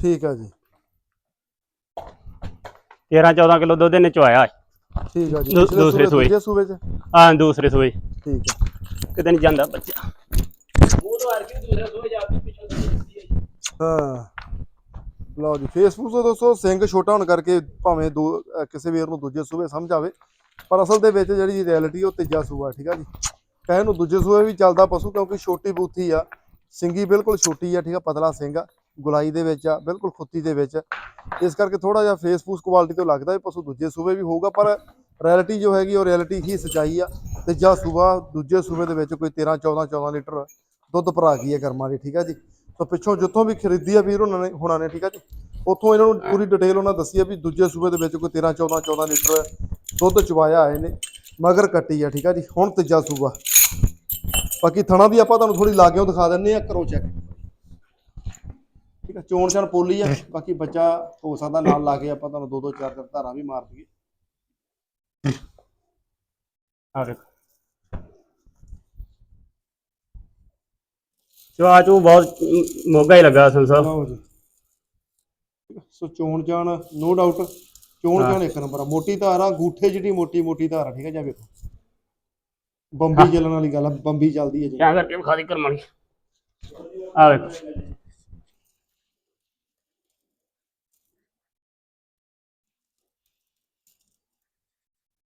ਠੀਕ ਆ ਜੀ। 13 14 ਕਿਲੋ ਦੁੱਧ ਇਹਨੇ ਚੋਇਆ ਠੀਕ ਆ ਜੀ। ਦੂ- ਪਿਛਲੇ ਦੂਸਰੇ ਸੂਏ। ਦੂਜੇ ਚ? ਹਾਂ ਦੂਸਰੇ ਸੂਏ। ਠੀਕ ਆ। ਕਿਤੇ ਨਹੀਂ ਜਾਂਦਾ ਬੱਚਾ। ਹਾਂ। ਲਓ ਜੀ ਫੇਸਬੁੱਕ ਤੋਂ ਦੋਸਤੋ ਸਿੰਘ ਛੋਟਾ ਹੋਣ ਕਰਕੇ ਭਾਵੇਂ ਦੋ ਅਹ ਕਿਸੇ ਵੀਰ ਨੂੰ ਦੂਜੇ ਸੂਬੇ ਸਮਝ ਆਵੇ ਪਰ ਅਸਲ ਦੇ ਵਿੱਚ ਜਿਹੜੀ ਰਿਐਲਿਟੀ ਉਹ ਤੀਜਾ ਸੂਆ ਠੀਕ ਆ ਜੀ। ਕਹਿਣ ਨੂੰ ਦੂਜੇ ਸੂਏ ਵੀ ਚੱਲਦਾ ਪਸ਼ੂ ਕਿਉਂਕਿ ਛੋਟੀ ਬੂਥੀ ਆ। ਸਿੰਗੀ ਬਿਲਕੁਲ ਛੋਟੀ ਆ ਠੀਕ ਆ ਪਤਲਾ ਸਿੰਘ ਆ। ਗੁਲਾਈ ਦੇ ਵਿੱਚ ਆ, ਬਿਲਕੁਲ ਖੁੱਤੀ ਦੇ ਵਿੱਚ। ਇਸ ਕਰਕੇ ਥੋੜਾ ਜਿਹਾ ਫੇਸ ਫੂਸ ਕੁਆਲਿਟੀ ਤੋਂ ਲੱਗਦਾ ਵੀ ਪਸ਼ੂ ਦੂਜੇ ਸੂਬੇ ਵੀ ਹੋਊਗਾ, ਪਰ ਰਿਐਲਿਟੀ ਜੋ ਹੈਗੀ ਉਹ ਰਿਐਲਿਟੀ ਹੀ ਸਚਾਈ ਆ। ਤੀਜਾ ਸੂਬਾ ਦੂਜੇ ਸੂਬੇ ਦੇ ਵਿੱਚ ਕੋਈ 13 14 14 ਲੀਟਰ ਦੁੱਧ ਭਰਾ ਗਈ ਹੈ ਕਰਮਾਂ ਦੀ, ਠੀਕ ਆ ਜੀ? ਸੋ ਪਿੱਛੋਂ ਜਿੱਥੋਂ ਵੀ ਖਰੀਦੀ ਆ ਵੀਰ ਉਹਨਾਂ ਨੇ, ਹੁਣਾਂ ਨੇ, ਠੀਕ ਆ ਜੀ? ਉੱਥੋਂ ਇਹਨਾਂ ਨੂੰ ਪੂਰੀ ਡਿਟੇਲ ਉਹਨਾਂ ਦੱਸੀ ਆ ਵੀ ਦੂਜੇ ਸੂਬੇ ਦੇ ਵਿੱਚ ਕੋਈ 13 14 14 ਲੀਟਰ ਦੁੱਧ ਚਵਾਇਆ ਆਏ ਨੇ, ਮਗਰ ਕੱਟੀ ਆ, ਠੀਕ ਆ ਜੀ? ਹੁਣ ਤੀਜਾ ਸੂਬਾ। ਬਾਕੀ ਥਣਾ ਦੀ ਆਪਾਂ ਤੁਹਾਨੂੰ ਥੋੜੀ ਲਾਗਿਓ ਦਿਖਾ ਦਿੰਨੇ ਆ, ਕਰੋ ਚੈੱਕ ਠੀਕ ਆ ਚੋਣ ਚਣ ਪੋਲੀ ਆ ਬਾਕੀ ਬੱਚਾ ਹੋ ਸਕਦਾ ਨਾਲ ਲਾ ਕੇ ਆਪਾਂ ਤੁਹਾਨੂੰ ਦੋ ਦੋ ਚਾਰ ਚਾਰ ਧਾਰਾਂ ਵੀ ਮਾਰ ਦਈਏ। ਆ ਦੇਖੋ। ਚਵਾ ਚੂ ਬਹੁਤ ਮੋਗਾ ਹੀ ਲੱਗਾ ਸੰਧੂ ਸਾਹਿਬ। ਲਓ ਜੀ। ਸੋ ਚੋਣ ਜਾਣ ਨੋ ਡਾਊਟ ਚੋਣ ਜਾਣ ਇੱਕ ਨੰਬਰ ਆ। ਮੋਟੀ ਧਾਰ ਆ ਗੂਠੇ ਜਿਹੜੀ ਮੋਟੀ ਮੋਟੀ ਧਾਰ ਆ ਠੀਕ ਹੈ ਜੀ ਵੇਖੋ। ਬੰਬੀ ਚੱਲਣ ਵਾਲੀ ਗੱਲ ਆ ਬੰਬੀ ਚੱਲਦੀ ਹੈ ਜੀ। ਕਿਆ ਕਰਕੇ ਵਿਖਾ ਦੀ ਕਰਮਾਣੀ ਆ ਵੇਖੋ।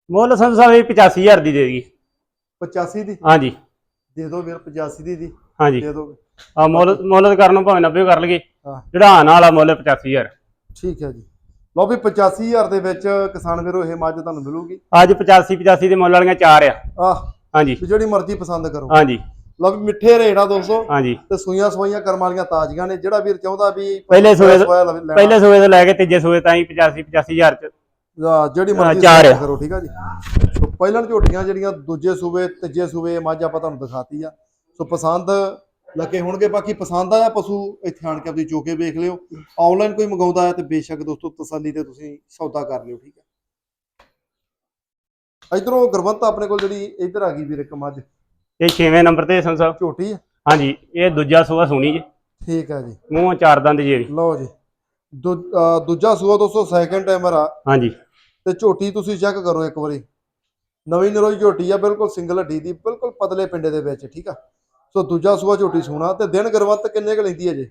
ਮੁੱਲ ਸੰਧੂ ਸਾਹਿਬ ਇਹ 85000 ਦੀ ਦੇ ਦੇਗੀ। 85 ਦੀ? ਹਾਂਜੀ। ਦੇ ਦਿਓ ਵੀਰ 85 ਦੀ ਦੀ। ਹਾਂਜੀ। ਦੇ ਦਿਓ ਆ ਮੁੱਲ ਮੁੱਲ ਕਰਨ ਭਾਵੇਂ 90 ਕਰ ਲਈਏ। ਹਾਂ। ਵਾਲਾ ਮੁੱਲ 85000 ਠੀਕ ਹੈ ਜੀ। ਲਓ ਵੀ 85000 ਦੇ ਵਿੱਚ ਕਿਸਾਨ ਵੀਰੋ ਇਹ ਮੱਝ ਤੁਹਾਨੂੰ ਮਿਲੂਗੀ। ਅੱਜ 85 85 ਦੇ ਮੁੱਲ ਵਾਲੀਆਂ ਚਾਰ ਆ। ਆਹ। ਹਾਂਜੀ। ਜਿਹੜੀ ਮਰਜ਼ੀ ਪਸੰਦ ਕਰੋ। ਹਾਂਜੀ। ਲਓ ਵੀ ਮਿੱਠੇ ਆ ਦੋਸਤੋ। ਹਾਂਜੀ। ਤੇ ਸੂਈਆਂ ਸਵਾਈਆਂ ਕਰਮ ਵਾਲੀਆਂ ਤਾਜ਼ੀਆਂ ਨੇ। ਜਿਹੜਾ ਵੀਰ ਚਾਹੁੰਦਾ ਵੀ ਪਹਿਲੇ ਸੂਏ ਪਹਿਲੇ ਸੂਏ ਤੋਂ ਲੈ ਕੇ ਤੀਜੇ ਸੂਏ ਤਾਈਂ 85 85000 ਚ ਜਿਹੜੀ ਮਰਜ਼ੀ ਚਾਰ ਆ। ਕਰੋ ਠੀਕ ਆ ਜੀ? ਸੋ ਪਹਿਲਾਂ ਝੋਟੀਆਂ ਜਿਹੜੀਆਂ ਦੂਜੇ ਸੂਬੇ ਤੀਜੇ ਸੂਬੇ ਇਹ ਮੱਝ ਆਪਾਂ ਤੁਹਾਨੂੰ ਦਿਖਾਤੀ ਆ। ਸੋ ਪਸੰਦ ਲੱਗੇ ਹੋਣਗੇ ਬਾਕੀ ਪਸੰਦ ਆਇਆ ਪਸ਼ੂ ਇੱਥੇ ਆਣ ਕੇ ਆਪਣੀ ਚੋਕੇ ਵੇਖ ਲਿਓ। ਆਨਲਾਈਨ ਕੋਈ ਮੰਗਾਉਂਦਾ ਹੈ ਤੇ ਬੇਸ਼ੱਕ ਦੋਸਤੋ ਤਸੱਲੀ ਤੇ ਤੁਸੀਂ ਸੌਦਾ ਕਰ ਲਿਓ ਠੀਕ ਹੈ ਇਧਰੋਂ ਗੁਰਵੰਤ ਆਪਣੇ ਕੋਲ ਜਿਹੜੀ ਇੱਧਰ ਆ ਗਈ ਵੀਰ ਇੱਕ ਮੱਝ। ਇਹ 6ਵੇਂ ਨੰਬਰ ਤੇ ਸੰਧੂ ਸਾਹਿਬ ਝੋਟੀ ਹੈ ਹਾਂਜੀ ਇਹ ਦੂਜਾ ਸੂਆ ਸੁਣੀ ਜੀ। ਠੀਕ ਹੈ ਜੀ। ਮੂੰਹੋਂ ਚਾਰ ਦੰਦ ਜਿਹੜੀ ਲਓ ਜੀ। ਦੂ- ਅਹ ਦੂਜਾ ਸੂਆ ਦੋਸਤੋ ਸੈਕੰਡ ਟਾਈਮਰ ਆ। ਹਾਂਜੀ। ਤੇ ਝੋਟੀ ਤੁਸੀਂ ਚੈੱਕ ਕਰੋ ਇੱਕ ਵਾਰੀ। ਨਵੀਂ ਨਰੋਈ ਝੋਟੀ ਆ ਬਿਲਕੁਲ ਸਿੰਗਲ ਹੱਡੀ ਦੀ ਬਿਲਕੁਲ ਪਤਲੇ ਪਿੰਡੇ ਦੇ ਵਿੱਚ ਠੀਕ ਆ? ਸੋ ਦੂਜਾ ਸੂਆ ਝੋਟੀ ਸੋਣਾ ਤੇ ਦਿਨ ਗਰਵੰਤ ਕਿੰਨੇ ਕ ਲੈਂਦੀ ਹੈ ਜੀ?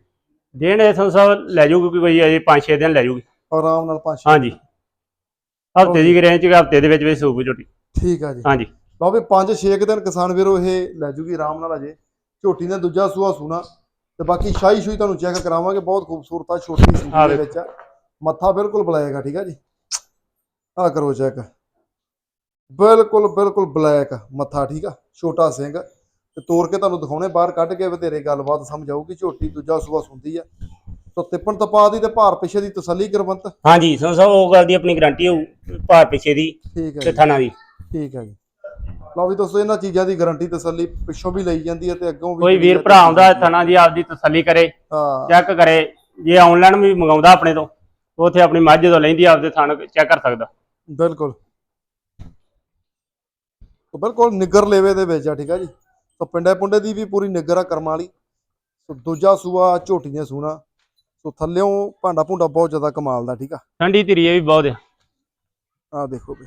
ਦੇਣ ਇਹ ਸੰਧੂ ਸਾਹਿਬ ਲੈ ਜਾਊਗੀ ਕੋਈ ਅਜੇ 5-6 ਦਿਨ ਲੈ ਜਾਊਗੀ ਆਰਾਮ ਨਾਲ ਪੰਜ ਛੇ ਹਾਂਜੀ। ਹਫ਼ਤੇ ਦੀ ਰੇਂਜ ਚ ਹਫ਼ਤੇ ਦੇ ਵਿੱਚ ਵਿੱਚ ਸੂਗੀ ਝੋਟੀ। ਠੀਕ ਆ ਜੀ। ਹਾਂਜੀ। ਲਓ ਵੀ 5-6 ਦਿਨ ਕਿਸਾਨ ਵੀਰੋ ਇਹ ਲੈ ਜੂਗੀ ਆਰਾਮ ਨਾਲ ਅਜੇ। ਝੋਟੀ ਨੇ ਦੂਜਾ ਸੂਆ ਸੂਣਾ ਤੇ ਬਾਕੀ ਸ਼ਾਹੀ ਸ਼ੂਈ ਤੁਹਾਨੂੰ ਚੈੱਕ ਕਰਾਵਾਂਗੇ ਬਹੁਤ ਖੂਬਸੂਰਤ ਆ ਛੋਟੀ ਸੂਈ ਦੇ। ਵਿੱਚ। ਮੱਥਾ ਬਿਲਕੁਲ ਬਲੈਕ ਆ ਠੀਕ ਆ ਜੀ? ਆ ਕਰੋ ਚੈੱਕ ਬਿਲਕੁਲ ਬਿਲਕੁਲ ਬਲੈਕ ਮੱਥਾ ਠੀਕ ਆ ਛੋਟਾ ਸਿੰਘ। ਤੇ ਤੋੜ ਕੇ ਤੁਹਾਨੂੰ ਦਿਖਾਉਣੇ ਬਾਹਰ ਕੱਢ ਕੇ ਵਧੇਰੇ ਗੱਲਬਾਤ ਸਮਝ ਆਊਗੀ ਝੋਟੀ ਦੂਜਾ ਸੂਆ ਸੁਣਦੀ ਆ। ਸੋ ਤਿੱਪਣ ਤਪਾ ਦੀ ਤੇ ਭਾਰ ਪਿੱਛੇ ਦੀ ਤਸੱਲੀ ਕਰਵੰਤ ਹਾਂਜੀ ਸੰਧੂ ਸਾਹਿਬ ਉਹ ਗੱਲ ਦੀ ਆਪਣੀ ਗਾਰੰਟੀ ਹੋਊ ਭਾਰ ਪਿੱਛੇ ਦੀ ਠੀਕ ਹੈ ਤੇ ਜੀ। ਥਾਣਾ ਦੀ। ਠੀਕ ਹੈ ਜੀ। ਲਓ ਵੀ ਦੋਸਤੋ ਇਹਨਾਂ ਚੀਜ਼ਾਂ ਦੀ ਗਾਰੰਟੀ ਤਸੱਲੀ ਪਿੱਛੋਂ ਵੀ ਲਈ ਜਾਂਦੀ ਹੈ ਤੇ ਅੱਗੋਂ ਵੀ ਕੋਈ ਵੀਰ ਭਰਾ ਆਉਂਦਾ ਥਾਣਾ ਦੀ ਆਪਦੀ ਤਸੱਲੀ ਕਰੇ ਹਾਂ। ਚੈੱਕ ਕਰੇ। ਜੇ ਆਨਲਾਈਨ ਵੀ ਮੰਗਾਉਂਦਾ ਆਪਣੇ ਤੋਂ ਉਥੇ ਆਪਣੀ ਮੱਝ ਤੋਂ ਲੈਂਦੀ ਆਪਦੇ ਥਾਣ ਚੈੱਕ ਕਰ ਸਕਦਾ। ਬਿਲਕੁਲ। ਤਾਂ ਬਿਲਕੁਲ ਨਿੱਗਰ ਲੇਵੇ ਦੇ ਵਿੱਚ ਆ ਠੀਕ ਆ ਜੀ। ਤਾਂ ਪਿੰਡੇ ਪੁੰਡੇ ਦੀ ਵੀ ਪੂਰੀ ਨਿੱਗਰ ਆ ਕਰਮਾਂ ਵਾਲੀ। ਸੋ ਦੂਜਾ ਸੂਆ ਝੋਟੀ ਨੇ ਸੂਣਾ। ਸੋ ਥੱਲਿਓਂ ਭਾਂਡਾ ਭੁੰਡਾ ਬਹੁਤ ਜ਼ਿਆਦਾ ਕਮਾਲ ਦਾ ਠੀਕ ਆ। ਠੰਡੀ ਧੀਰੀ ਇਹ ਵੀ ਬਹੁਤ ਆ। ਆ ਦੇਖੋ ਵੀ।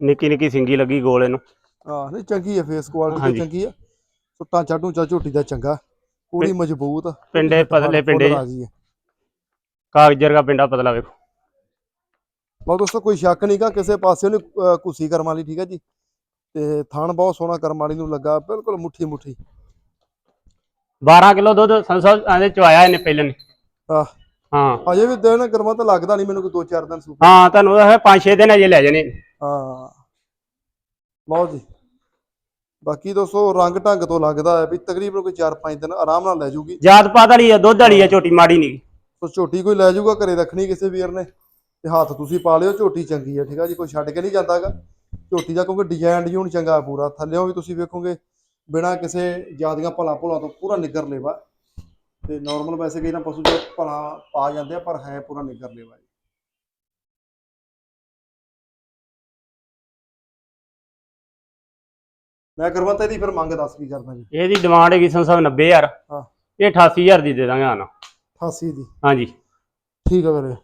ਨਿੱਕੀ ਨਿੱਕੀ ਸਿੰਗੀ ਲੱਗੀ ਗੋਲ ਇਹਨੂੰ ਆ ਨਹੀਂ ਚੰਗੀ ਆ ਫੇਸ ਕੁਆਲਿਟੀ ਹਾਂਜੀ। ਤੇ ਚੰਗੀ ਆ। ਸੋ ਟਾਂਚਾ ਢੂੰਚਾ ਝੋਟੀ ਦਾ ਚੰਗਾ। ਪੂਰੀ ਮਜ਼ਬੂਤ ਪਿੰਡੇ ਪਤਲੇ ਪਿੰਡੇ ਆ। ਗਈ ਹੈ ਕਾਗਜ਼ ਵਰਗਾ ਪਿੰਡਾ ਪਤਲਾ ਵੇਖੋ। ਲਓ ਦੋਸਤੋ ਕੋਈ ਸ਼ੱਕ ਨਹੀਂਗਾ ਕਿਸੇ ਪਾਸੇ ਉਹਨੇ ਕੁਸੀ ਕਰਮ ਵਾਲੀ ਠੀਕ ਹੈ ਜੀ। ਤੇ ਥਣ ਬਹੁਤ ਸੋਹਣਾ ਕਰਮ ਵਾਲੀ ਨੂੰ ਲੱਗਾ ਬਿਲਕੁਲ ਮੁੱਠੀ ਮੁੱਠੀ। 12 ਕਿਲੋ ਦੁੱਧ ਸਾਹਿਬ ਆਂਦੇ ਚਵਾਇਆ ਇਹਨੇ ਪਹਿਲਾਂ ਨੇ ਆਹ। ਹਾਂ। ਅਜੇ ਵੀ ਦਿਨ ਕਰਮਾ ਤਾਂ ਲੱਗਦਾ ਨਹੀਂ ਮੈਨੂੰ ਕੋਈ ਦੋ ਚਾਰ ਦਿਨ ਸੂ ਹਾਂ ਤੁਹਾਨੂੰ ਇਹ 5-6 ਦਿਨ ਅਜੇ ਲੈ ਜਾਣੇ। ਹਾਂ। ਲਓ ਜੀ। ਬਾਕੀ ਦੋਸਤੋ ਰੰਗ ਢੰਗ ਤੋਂ ਲੱਗਦਾ ਹੈ ਵੀ ਤਕਰੀਬਨ ਕੋਈ 4-5 ਦਿਨ ਆਰਾਮ ਨਾਲ ਲੈ ਜੂਗੀ। ਜਾਤ ਪਾਤ ਵਾਲੀ ਆ ਦੁੱਧ ਵਾਲੀ ਆ ਝੋਟੀ ਮਾੜੀ ਨਹੀਂ। ਸੋ ਝੋਟੀ ਕੋਈ ਲੈ ਜੂਗਾ ਘਰੇ ਰੱਖਣੀ ਕਿਸੇ ਵੀਰ ਨੇ। ਤੇ ਹੱਥ ਤੁਸੀਂ ਪਾ ਲਿਓ ਝੋਟੀ ਚੰਗੀ ਹੈ ਠੀਕ ਆ ਜੀ ਕੋਈ ਛੱਡ ਕੇ ਨਹੀਂ ਜਾਂਦਾਗਾ। ਝੋਟੀ ਦਾ ਕਿਉਂਕਿ ਡਿਜ਼ਾਈਨ ਡਿਜ਼ਾਈਨ ਚੰਗਾ ਪੂਰਾ ਥੱਲਿਓਂ ਵੀ ਤੁਸੀਂ ਵੇਖੋਗੇ ਬਿਨਾ ਕਿਸੇ ਜਿਆਦੀਆਂ ਭਲਾ ਭੁਲਾ ਤੋਂ ਪੂਰਾ ਨਿੱਗਰ ਲੇਵਾ। ਤੇ ਨਾਰਮਲ ਵੈਸੇ ਕਈ ਨਾ ਪਸ਼ੂ ਜੋ ਭਲਾ ਪਾ ਜਾਂਦੇ ਆ ਪਰ ਹੈ ਪੂਰਾ ਨਿੱਗਰ ਲੇਵਾ। ਮੈਂ ਕਰਵਾ ਤਾਂ ਇਹਦੀ ਫਿਰ ਮੰਗ ਦੱਸ ਕੀ ਕਰਦਾ ਜੀ? ਇਹਦੀ ਡਿਮਾਂਡ ਹੈਗੀ ਸੰਧੂ ਸਾਹਿਬ 90000 ਹਾਂ। ਇਹ 88000 ਦੀ ਦੇ ਦਾਂਗੇ ਹਾਂ 88 ਦੀ। ਹਾਂਜੀ। ਠੀਕ ਹੈ ਵੀਰੇ।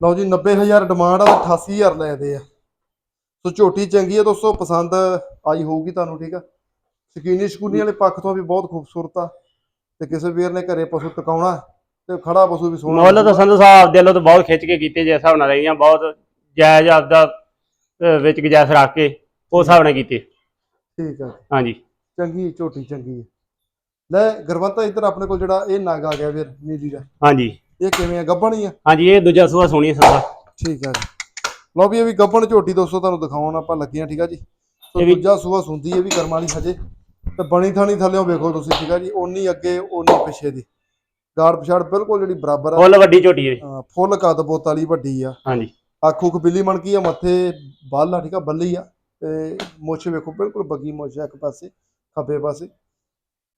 ਲਓ ਜੀ 90000 ਡਿਮਾਂਡ ਆ ਤੇ 88000 ਲੈਦੇ ਆ। ਸੋ ਝੋਟੀ ਚੰਗੀ ਹੈ ਦੋਸਤੋ ਪਸੰਦ ਆਈ ਹੋਊਗੀ ਤੁਹਾਨੂੰ ਠੀਕ ਆ? ਸ਼ਕੀਨੀ ਸ਼ਕੂਨੀ ਵਾਲੇ ਪੱਖ ਤੋਂ ਵੀ ਬਹੁਤ ਖੂਬਸੂਰਤ ਆ। ਤੇ ਕਿਸੇ ਵੀਰ ਨੇ ਘਰੇ ਪਸ਼ੂ ਟਿਕਾਉਣਾ ਤੇ ਖੜਾ ਪਸ਼ੂ ਵੀ ਸੋਹਣਾ ਮੁੱਲ ਤਾਂ ਸੰਧੂ ਸਾਹਿਬ ਦਿਲੋਂ ਤਾਂ ਬਹੁਤ ਖਿੱਚ ਕੇ ਕੀਤੇ ਜੇ ਹਿਸਾਬ ਨਾਲ ਰਹੀਆਂ ਬਹੁਤ ਜਾਇਜ਼ ਆਪਦਾ ਵਿੱਚ ਗੁਜਾਇਸ਼ ਰੱਖ ਕੇ ਉਸ ਹਿਸਾਬ ਨਾਲ ਕੀਤੇ। ਠੀਕ ਆ। ਹਾਂਜੀ। ਚੰਗੀ ਝੋਟੀ ਚੰਗੀ ਹੈ। ਲੈ ਗੁਰਵੰਤਾ ਇੱਧਰ ਆਪਣੇ ਕੋਲ ਜਿਹੜਾ ਇਹ ਨਗ ਆ ਗਿਆ ਵੀਰ ਨੀਲੀ ਦਾ। ਹਾਂਜੀ। ਇਹ ਕਿਵੇਂ ਆ? ਗੱਬਣ ਹੀ ਆ? ਹਾਂਜੀ ਇਹ ਦੂਜਾ ਸੂਆ ਸੋਹਣੀ ਸਾਹਿਬ ਠੀਕ ਆ ਜੀ। ਲਓ ਵੀ ਇਹ ਵੀ ਗੱਬਣ ਝੋਟੀ ਦੋਸਤੋ ਤੁਹਾਨੂੰ ਦਿਖਾਉਣ ਆਪਾਂ ਲੱਗੇ ਆ ਠੀਕ ਆ ਜੀ? ਸੋ ਦੂਜਾ ਸੂਆ ਸੁੰਦੀ ਇਹ ਵੀ ਕਰਮ ਵਾਲੀ ਹਜੇ। ਤੇ ਬਣੀ ਥਾਣੀ ਥੱਲੇੋਂ ਵੇਖੋ ਤੁਸੀਂ ਠੀਕ ਆ ਜੀ? ਓਨੀ ਅੱਗੇ ਓਨੀ ਪਿੱਛੇ ਦੀ। ਗਾੜ ਪਛਾੜ ਬਿਲਕੁਲ ਜਿਹੜੀ ਬਰਾਬਰ ਆ। ਫੁੱਲ ਵੱਡੀ ਝੋਟੀ ਹੈ। ਫੁੱਲ ਕੱਦ ਬੋਤ ਵਾਲੀ ਵੱਡੀ ਆ। ਹਾਂਜੀ। ਅੱਖੂ ਬਿੱਲੀ ਮਣਕੀ ਆ ਮੱਥੇ ਬੱਲ ਆ ਠੀਕ ਆ ਬੱਲੀ ਆ। ਤੇ ਮੁੱਛ ਵੇਖੋ ਬਿਲਕੁਲ ਬੱਗੀ ਮੁੱਛ ਆ ਇੱਕ ਪਾਸੇ ਖੱਬੇ ਪਾਸੇ।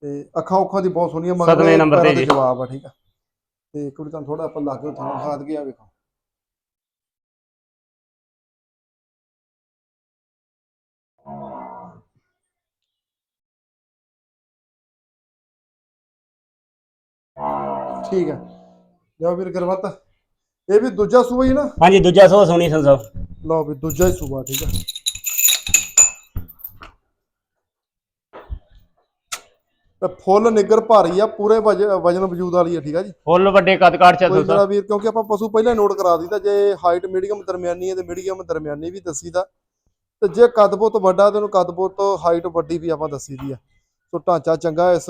ਤੇ ਅੱਖਾਂ ਉੱਖਾਂ ਦੀ ਬਹੁਤ ਸੋਹਣੀਆਂ ਮਗਰ ਸੱਤਵੇਂ ਨੰਬਰ ਤੇ ਜੀ। ਜਵਾਬ ਆ ਠੀਕ ਆ। ਤੇ ਇੱਕ ਵਾਰੀ ਤੁਹਾਨੂੰ ਥੋੜਾ ਆਪਾਂ ਲਾਗੇ ਤੁਹਾਨੂੰ ਖਾਦ ਗਿਆ ਵੇਖੋ। ਠੀਕ ਆ। ਲਓ ਵੀਰ ਗਰਵਤ ਇਹ ਵੀ ਦੂਜਾ ਸੂਆ ਹੀ ਨਾ? ਹਾਂਜੀ ਦੂਜਾ ਸੂਆ ਸੋਹਣੀ ਸੰਧੂ ਸਾਹਿਬ ਲਓ ਵੀ ਦੂਜਾ ਹੀ ਸੂਆ ਠੀਕ ਆ। ਤੇ ਫੁੱਲ ਨਿੱਗਰ ਭਾਰੀ ਆ ਪੂਰੇ ਵਜ- ਵਜਨ ਵਜੂਦ ਵਾਲੀ ਆ ਠੀਕ ਆ ਜੀ? ਫੁੱਲ ਵੱਡੇ ਕੱਦ ਕਾਠ ਚ ਕੋਈ ਜਿਹੜਾ ਸਾਹਿਬ ਵੀਰ ਕਿਉਂਕਿ ਆਪਾਂ ਪਸ਼ੂ ਪਹਿਲਾਂ ਨੋਟ ਕਰਾ ਦਿੱਤਾ ਜੇ ਹਾਈਟ ਮੀਡੀਅਮ ਦਰਮਿਆਨੀ ਹੈ ਤੇ ਮੀਡੀਅਮ ਦਰਮਿਆਨੀ ਵੀ ਦੱਸੀਦਾ ਤੇ ਜੇ ਕੱਦ ਬਹੁਤ ਵੱਡਾ ਤੇ ਉਹਨੂੰ ਕੱਦ ਬਹੁਤ ਹਾਈਟ ਵੱਡੀ ਵੀ ਆਪਾਂ ਦੱਸੀਦੀ ਆ। ਸੋ ਢਾਂਚਾ ਚੰਗਾ ਇਸ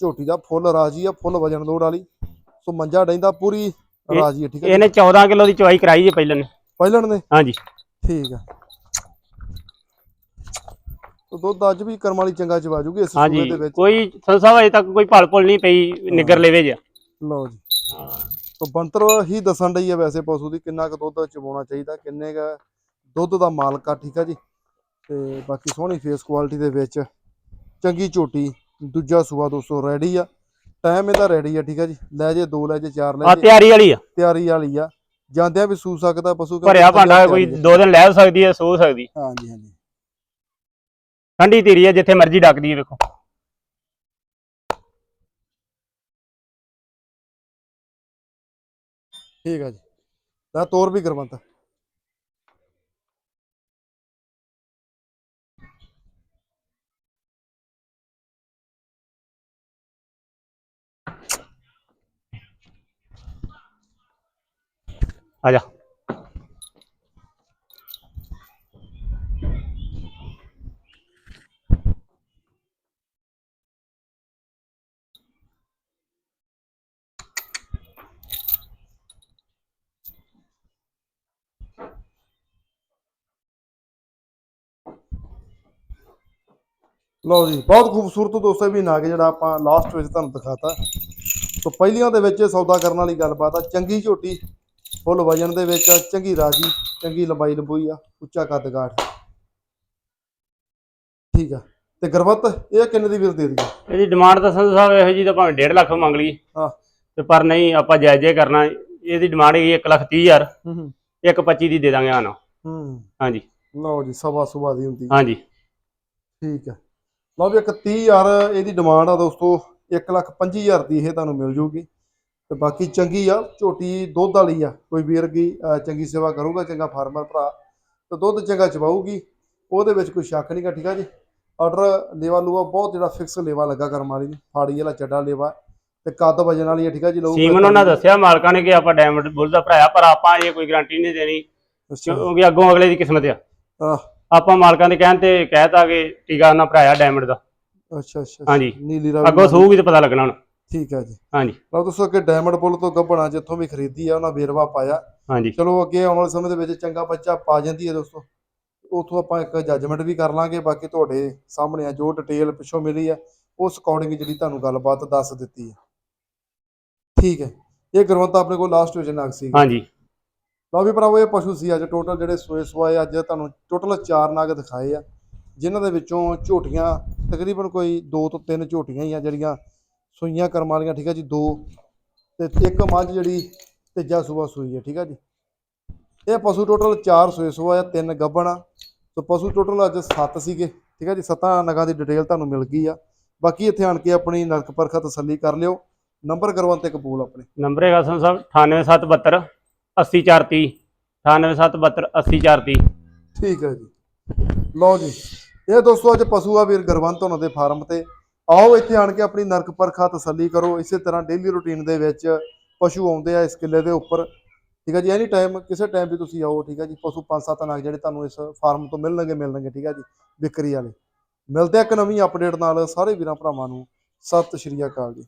ਝੋਟੀ ਦਾ ਫੁੱਲ ਰਾਜੀ ਆ ਫੁੱਲ ਵਜਨ ਲੋੜ ਵਾਲੀ। ਸੋ ਮੰਜਾ ਡੈਂਦਾ ਪੂਰੀ ਰਾਜੀ ਆ ਠੀਕ ਆ ਜੀ। ਇਹਨੇ 14 ਕਿਲੋ ਦੀ ਚਵਾਈ ਕਰਾਈ ਜੇ ਪਹਿਲਾਂ ਨੇ। ਪਹਿਲਣ ਨੇ? ਹਾਂਜੀ। ਠੀਕ ਆ। ਤੋ ਦੁੱਧ ਅੱਜ ਵੀ ਕਰਮ ਵਾਲੀ ਚੰਗਾ ਚਵਾ ਜੂਗੀ ਇਸ ਹਾਂਜੀ ਦੇ ਵਿੱਚ। ਕੋਈ ਸੰਧੂ ਸਾਹਿਬ ਅਜੇ ਤੱਕ ਕੋਈ ਭਲ ਭੁਲ ਨਹੀਂ ਪਈ ਨਿੱਗਰ ਲੈਵੇ ਜਿਆ ਲਓ ਜੀ। ਤੋ ਬੰਤਰ ਹੀ ਦੱਸਣ ਡਈ ਆ ਵੈਸੇ ਪਸ਼ੂ ਦੀ ਕਿੰਨਾ ਕੁ ਦੁੱਧ ਚਵਾਉਣਾ ਚਾਹੀਦਾ ਕਿੰਨੇ ਕ ਦੁੱਧ ਦਾ ਮਾਲਕ ਆ ਠੀਕ ਆ ਜੀ? ਤੇ ਬਾਕੀ ਸੋਹਣੀ ਫੇਸ ਕੁਆਲਿਟੀ ਦੇ ਵਿੱਚ ਚੰਗੀ ਝੋਟੀ ਦੂਜਾ ਸੂਆ ਦੋਸਤੋ ਰੈਡੀ ਆ। ਟਾਈਮ ਇਹਦਾ ਰੈਡੀ ਆ ਠੀਕ ਆ ਜੀ? ਲੈ ਜੇ ਦੋ ਲੈ ਜੇ ਚਾਰ ਲੈ ਆ ਜੇ ਤਿਆਰੀ ਵਾਲੀ ਆ। ਤਿਆਰੀ ਵਾਲੀ ਆ। ਜਾਂਦਿਆਂ ਵੀ ਸੂ ਸਕਦਾ ਪਸ਼ੂ ਕਿਉਂਕਿ ਭਰਿਆ ਭਾਂਡਾ ਕੋਈ ਤਿਆਰੀ ਆ। ਦੋ ਦਿਨ ਲੈ ਸਕਦੀ ਹੈ ਸੋ ਸਕਦੀ। ਹਾਂਜੀ ਹਾਂਜੀ। ਠੰਡੀ ਧੀਰੀ ਹੈ ਜਿੱਥੇ ਮਰਜ਼ੀ ਡੱਕਦੀ ਹੈ ਵੇਖੋ। ਠੀਕ ਆ ਜੀ। ਤਾਂ ਤੋਰ ਵੀ ਕਰਵੰਤ ਆ ਜਾ। ਲਓ ਜੀ ਬਹੁਤ ਖੂਬਸੂਰਤ ਦੋਸਤੋ ਵੀ ਨਾਗ ਜਿਹੜਾ ਆਪਾਂ ਲਾਸਟ ਵਿੱਚ ਤੁਹਾਨੂੰ ਦਿਖਾਤਾ। ਸੋ ਪਹਿਲੀਆਂ ਦੇ ਵਿੱਚ ਸੌਦਾ ਕਰਨ ਵਾਲੀ ਗੱਲਬਾਤ ਆ ਚੰਗੀ ਝੋਟੀ ਫੁੱਲ ਵਜਨ ਦੇ ਵਿੱਚ ਆ, ਚੰਗੀ ਰਾਜੀ ਚੰਗੀ ਲੰਬਾਈ ਲੰਬੂਈ ਆ ਉੱਚਾ ਕੱਦ ਕਾਠ ਠੀਕ ਆ ਤੇ ਗਰਵਤ ਇਹ ਕਿੰਨੇ ਦੀ ਵੀਰ ਦੇ ਦਈਏ ਇਹਦੀ ਡਿਮਾਂਡ ਤਾਂ ਸੰਧੂ ਸਾਹਿਬ ਇਹੋ ਜੀ ਤਾਂ ਭਾਵੇਂ 1.5 ਲੱਖ ਮੰਗ ਲਈ ਹਾਂ। ਤੇ ਪਰ ਨਹੀਂ ਆਪਾਂ ਜਾਇਜ਼ ਹੀ ਕਰਨਾ ਇਹਦੀ ਡਿਮਾਂਡ ਹੈਗੀ 1 ਲੱਖ 30 ਹਜ਼ਾਰ। ਹੂੰ ਹੂੰ। 1 25 ਦੀ ਦੇ ਦਾਂਗੇ ਆਣਾ ਹੂੰ। ਹਾਂਜੀ। ਲਓ ਜੀ ਸਵਾ ਸੁਭਾ ਦੀ ਹੁੰਦੀ। ਹਾਂਜੀ। ਠੀਕ ਹੈ ਲਓ ਵੀ ਇੱਕ 30000 ਇਹਦੀ ਡਿਮਾਂਡ ਆ ਦੋਸਤੋ 1 ਲੱਖ 25000 ਦੀ ਇਹ ਤੁਹਾਨੂੰ ਮਿਲ ਜੂਗੀ। ਤੇ ਬਾਕੀ ਚੰਗੀ ਆ ਝੋਟੀ ਦੁੱਧ ਵਾਲੀ ਆ ਕੋਈ ਵੀਰ ਕੀ ਚੰਗੀ ਸੇਵਾ ਕਰੂਗਾ ਚੰਗਾ ਫਾਰਮਰ ਭਰਾ। ਤੇ ਦੁੱਧ ਚੰਗਾ ਚਵਾਊਗੀ ਉਹਦੇ ਵਿੱਚ ਕੋਈ ਸ਼ੱਕ ਨਹੀਂਗਾ ਠੀਕ ਆ ਜੀ ਆਰਡਰ ਲੇਵਾ ਲੂਆ ਬਹੁਤ ਜਿਹੜਾ ਫਿਕਸ ਲੇਵਾ ਲੱਗਾ ਕਰਮ ਵਾਲੀ ਨੂੰ ਫਾੜੀ ਵਾਲਾ ਚੱਡਾ ਲੇਵਾ। ਤੇ ਕੱਦ ਵਜਨ ਵਾਲੀ ਆ ਠੀਕ ਆ ਜੀ ਲੋਕ ਸੀਮਨ ਉਹਨਾਂ ਦੱਸਿਆ ਮਾਲਕਾਂ ਨੇ ਕਿ ਆਪਾਂ ਡਾਇਮੰਡ ਬੁੱਲ ਦਾ ਭਰਾਇਆ ਪਰ ਆਪਾਂ ਇਹ ਕੋਈ ਗਾਰੰਟੀ ਨਹੀਂ ਦੇਣੀ ਕਿਉਂਕਿ ਅੱਗੋਂ ਅਗਲੇ ਦੀ ਕਿਸਮਤ ਆ। ਆਹ, ਆਪਾਂ ਮਾਲਕਾਂ ਦੇ ਕਹਿਣ ਤੇ ਕਹਿਤਾ ਕਿ ਟੀਕਾ ਉਹਨਾਂ ਭਰਾਇਆ ਡਾਇਮੰਡ ਦਾ। ਅੱਛਾ ਅੱਛਾ ਹਾਂਜੀ। ਨੀਲੀ ਰਾਵੀ ਅੱਗੋਂ ਸੂਗੀ ਤੇ ਪਤਾ ਲੱਗਣਾ ਹੁਣ। ਠੀਕ ਆ ਜੀ। ਹਾਂਜੀ। ਲਓ ਦੋਸਤੋ ਕਿ ਡਾਇਮੰਡ ਬੁੱਲ ਤੋਂ ਗੱਬਣਾ ਜਿੱਥੋਂ ਵੀ ਖਰੀਦੀ ਆ ਉਹਨਾਂ ਵੇਰਵਾ ਪਾਇਆ। ਹਾਂਜੀ। ਚਲੋ ਅੱਗੇ ਆਉਣ ਵਾਲੇ ਸਮੇਂ ਦੇ ਵਿੱਚ ਚੰਗਾ ਬੱਚਾ ਪਾ ਜਾਂਦੀ ਹੈ ਦੋਸਤੋ। ਉਥੋਂ ਆਪਾਂ ਇੱਕ ਜੱਜਮੈਂਟ ਵੀ ਕਰ ਲਾਂਗੇ। ਬਾਕੀ ਤੁਹਾਡੇ ਸਾਹਮਣੇ ਆ ਜੋ ਡਿਟੇਲ ਪਿੱਛੋਂ ਮਿਲੀ ਆ ਉਸ ਅਕੋਰਡਿੰਗ ਜਿਹੜੀ ਤੁਹਾਨੂੰ ਗੱਲਬਾਤ ਦੱਸ ਦਿੱਤੀ ਹੈ ਠੀਕ ਹੈ। ਇਹ ਗੁਰਵੰਤ ਆਪਣੇ ਕੋਲ ਲਾਸਟ ਵਿੱਚ ਨਗ ਸੀ ਹਾਂਜੀ। ਲਓ ਵੀ ਭਰਾਵੋ, ਇਹ ਪਸ਼ੂ ਸੀ ਅੱਜ ਟੋਟਲ ਜਿਹੜੇ ਸੋਏ ਸਵਾਏ, ਅੱਜ ਤੁਹਾਨੂੰ ਟੋਟਲ ਚਾਰ ਨਗ ਦਿਖਾਏ ਆ, ਜਿਨ੍ਹਾਂ ਦੇ ਵਿੱਚੋਂ ਝੋਟੀਆਂ ਤਕਰੀਬਨ ਕੋਈ 2 ਤੋਂ 3 ਝੋਟੀਆਂ ਹੀ ਆ, ਜਿਹੜੀਆਂ ਸੂਈਆਂ ਕਰਮ ਵਾਲੀਆਂ, ਠੀਕ ਆ ਜੀ, ਦੋ ਤੇ ਇੱਕ ਮੱਝ ਜਿਹੜੀ ਤੀਜਾ ਸੂਆ ਸੂਈ ਹੈ ਠੀਕ ਹੈ ਜੀ। ਇਹ ਪਸ਼ੂ ਟੋਟਲ 4 ਸੋਏ ਸੂਆ ਆ, ਤਿੰਨ ਗੱਭਣ ਆ। ਸੋ ਪਸ਼ੂ ਟੋਟਲ ਅੱਜ 7 ਸੀਗੇ, ਠੀਕ ਹੈ ਜੀ, ਸੱਤਾਂ ਨਗਾਂ ਦੀ ਡਿਟੇਲ ਤੁਹਾਨੂੰ ਮਿਲ ਗਈ ਆ। ਬਾਕੀ ਇੱਥੇ ਆਣ ਕੇ ਆਪਣੀ ਨਰਕ ਪਰਖਾ ਤਸੱਲੀ ਕਰ ਲਿਓ। ਨੰਬਰ ਕਰਵਾਉਣ ਤੇ ਕਬੂਲ ਆਪਣੇ। ਨੰਬਰ ਹੈਗਾ ਸੰਧੂ ਸਾਹਿਬ 98772 80430 98772 80430 ਠੀਕ ਹੈ ਜੀ। ਲਓ ਜੀ, ਇਹ ਦੋਸਤੋ ਅੱਜ ਪਸ਼ੂ ਆ ਵੀਰ ਗਰਵੰਤ ਉਹਨਾਂ ਦੇ ਫਾਰਮ ਤੇ। ਆਓ ਇੱਥੇ ਆਣ ਕੇ ਆਪਣੀ ਨਰਕ ਪਰਖਾ ਤਸੱਲੀ ਕਰੋ। ਇਸੇ ਤਰ੍ਹਾਂ ਡੇਲੀ ਰੁਟੀਨ ਦੇ ਵਿੱਚ ਪਸ਼ੂ ਆਉਂਦੇ ਆ ਇਸ ਕਿੱਲੇ ਦੇ ਉੱਪਰ। ਠੀਕ ਹੈ ਜੀ ਐਨੀ ਟਾਈਮ ਕਿਸੇ ਟਾਈਮ ਵੀ ਤੁਸੀਂ ਆਓ, ਠੀਕ ਹੈ ਜੀ, ਪਸ਼ੂ ਪੰਜ ਸੱਤ ਨਗ ਜਿਹੜੇ ਤੁਹਾਨੂੰ ਇਸ ਫਾਰਮ ਤੋਂ ਮਿਲਣਗੇ ਮਿਲਣਗੇ, ਠੀਕ ਹੈ ਜੀ, ਵਿਕਰੀ ਵਾਲੇ। ਮਿਲਦੇ ਆ ਇੱਕ ਨਵੀਂ ਅਪਡੇਟ ਨਾਲ। ਸਾਰੇ ਵੀਰਾਂ ਭਰਾਵਾਂ ਨੂੰ ਸਤਿ ਸ਼੍ਰੀ ਅਕਾਲ ਜੀ।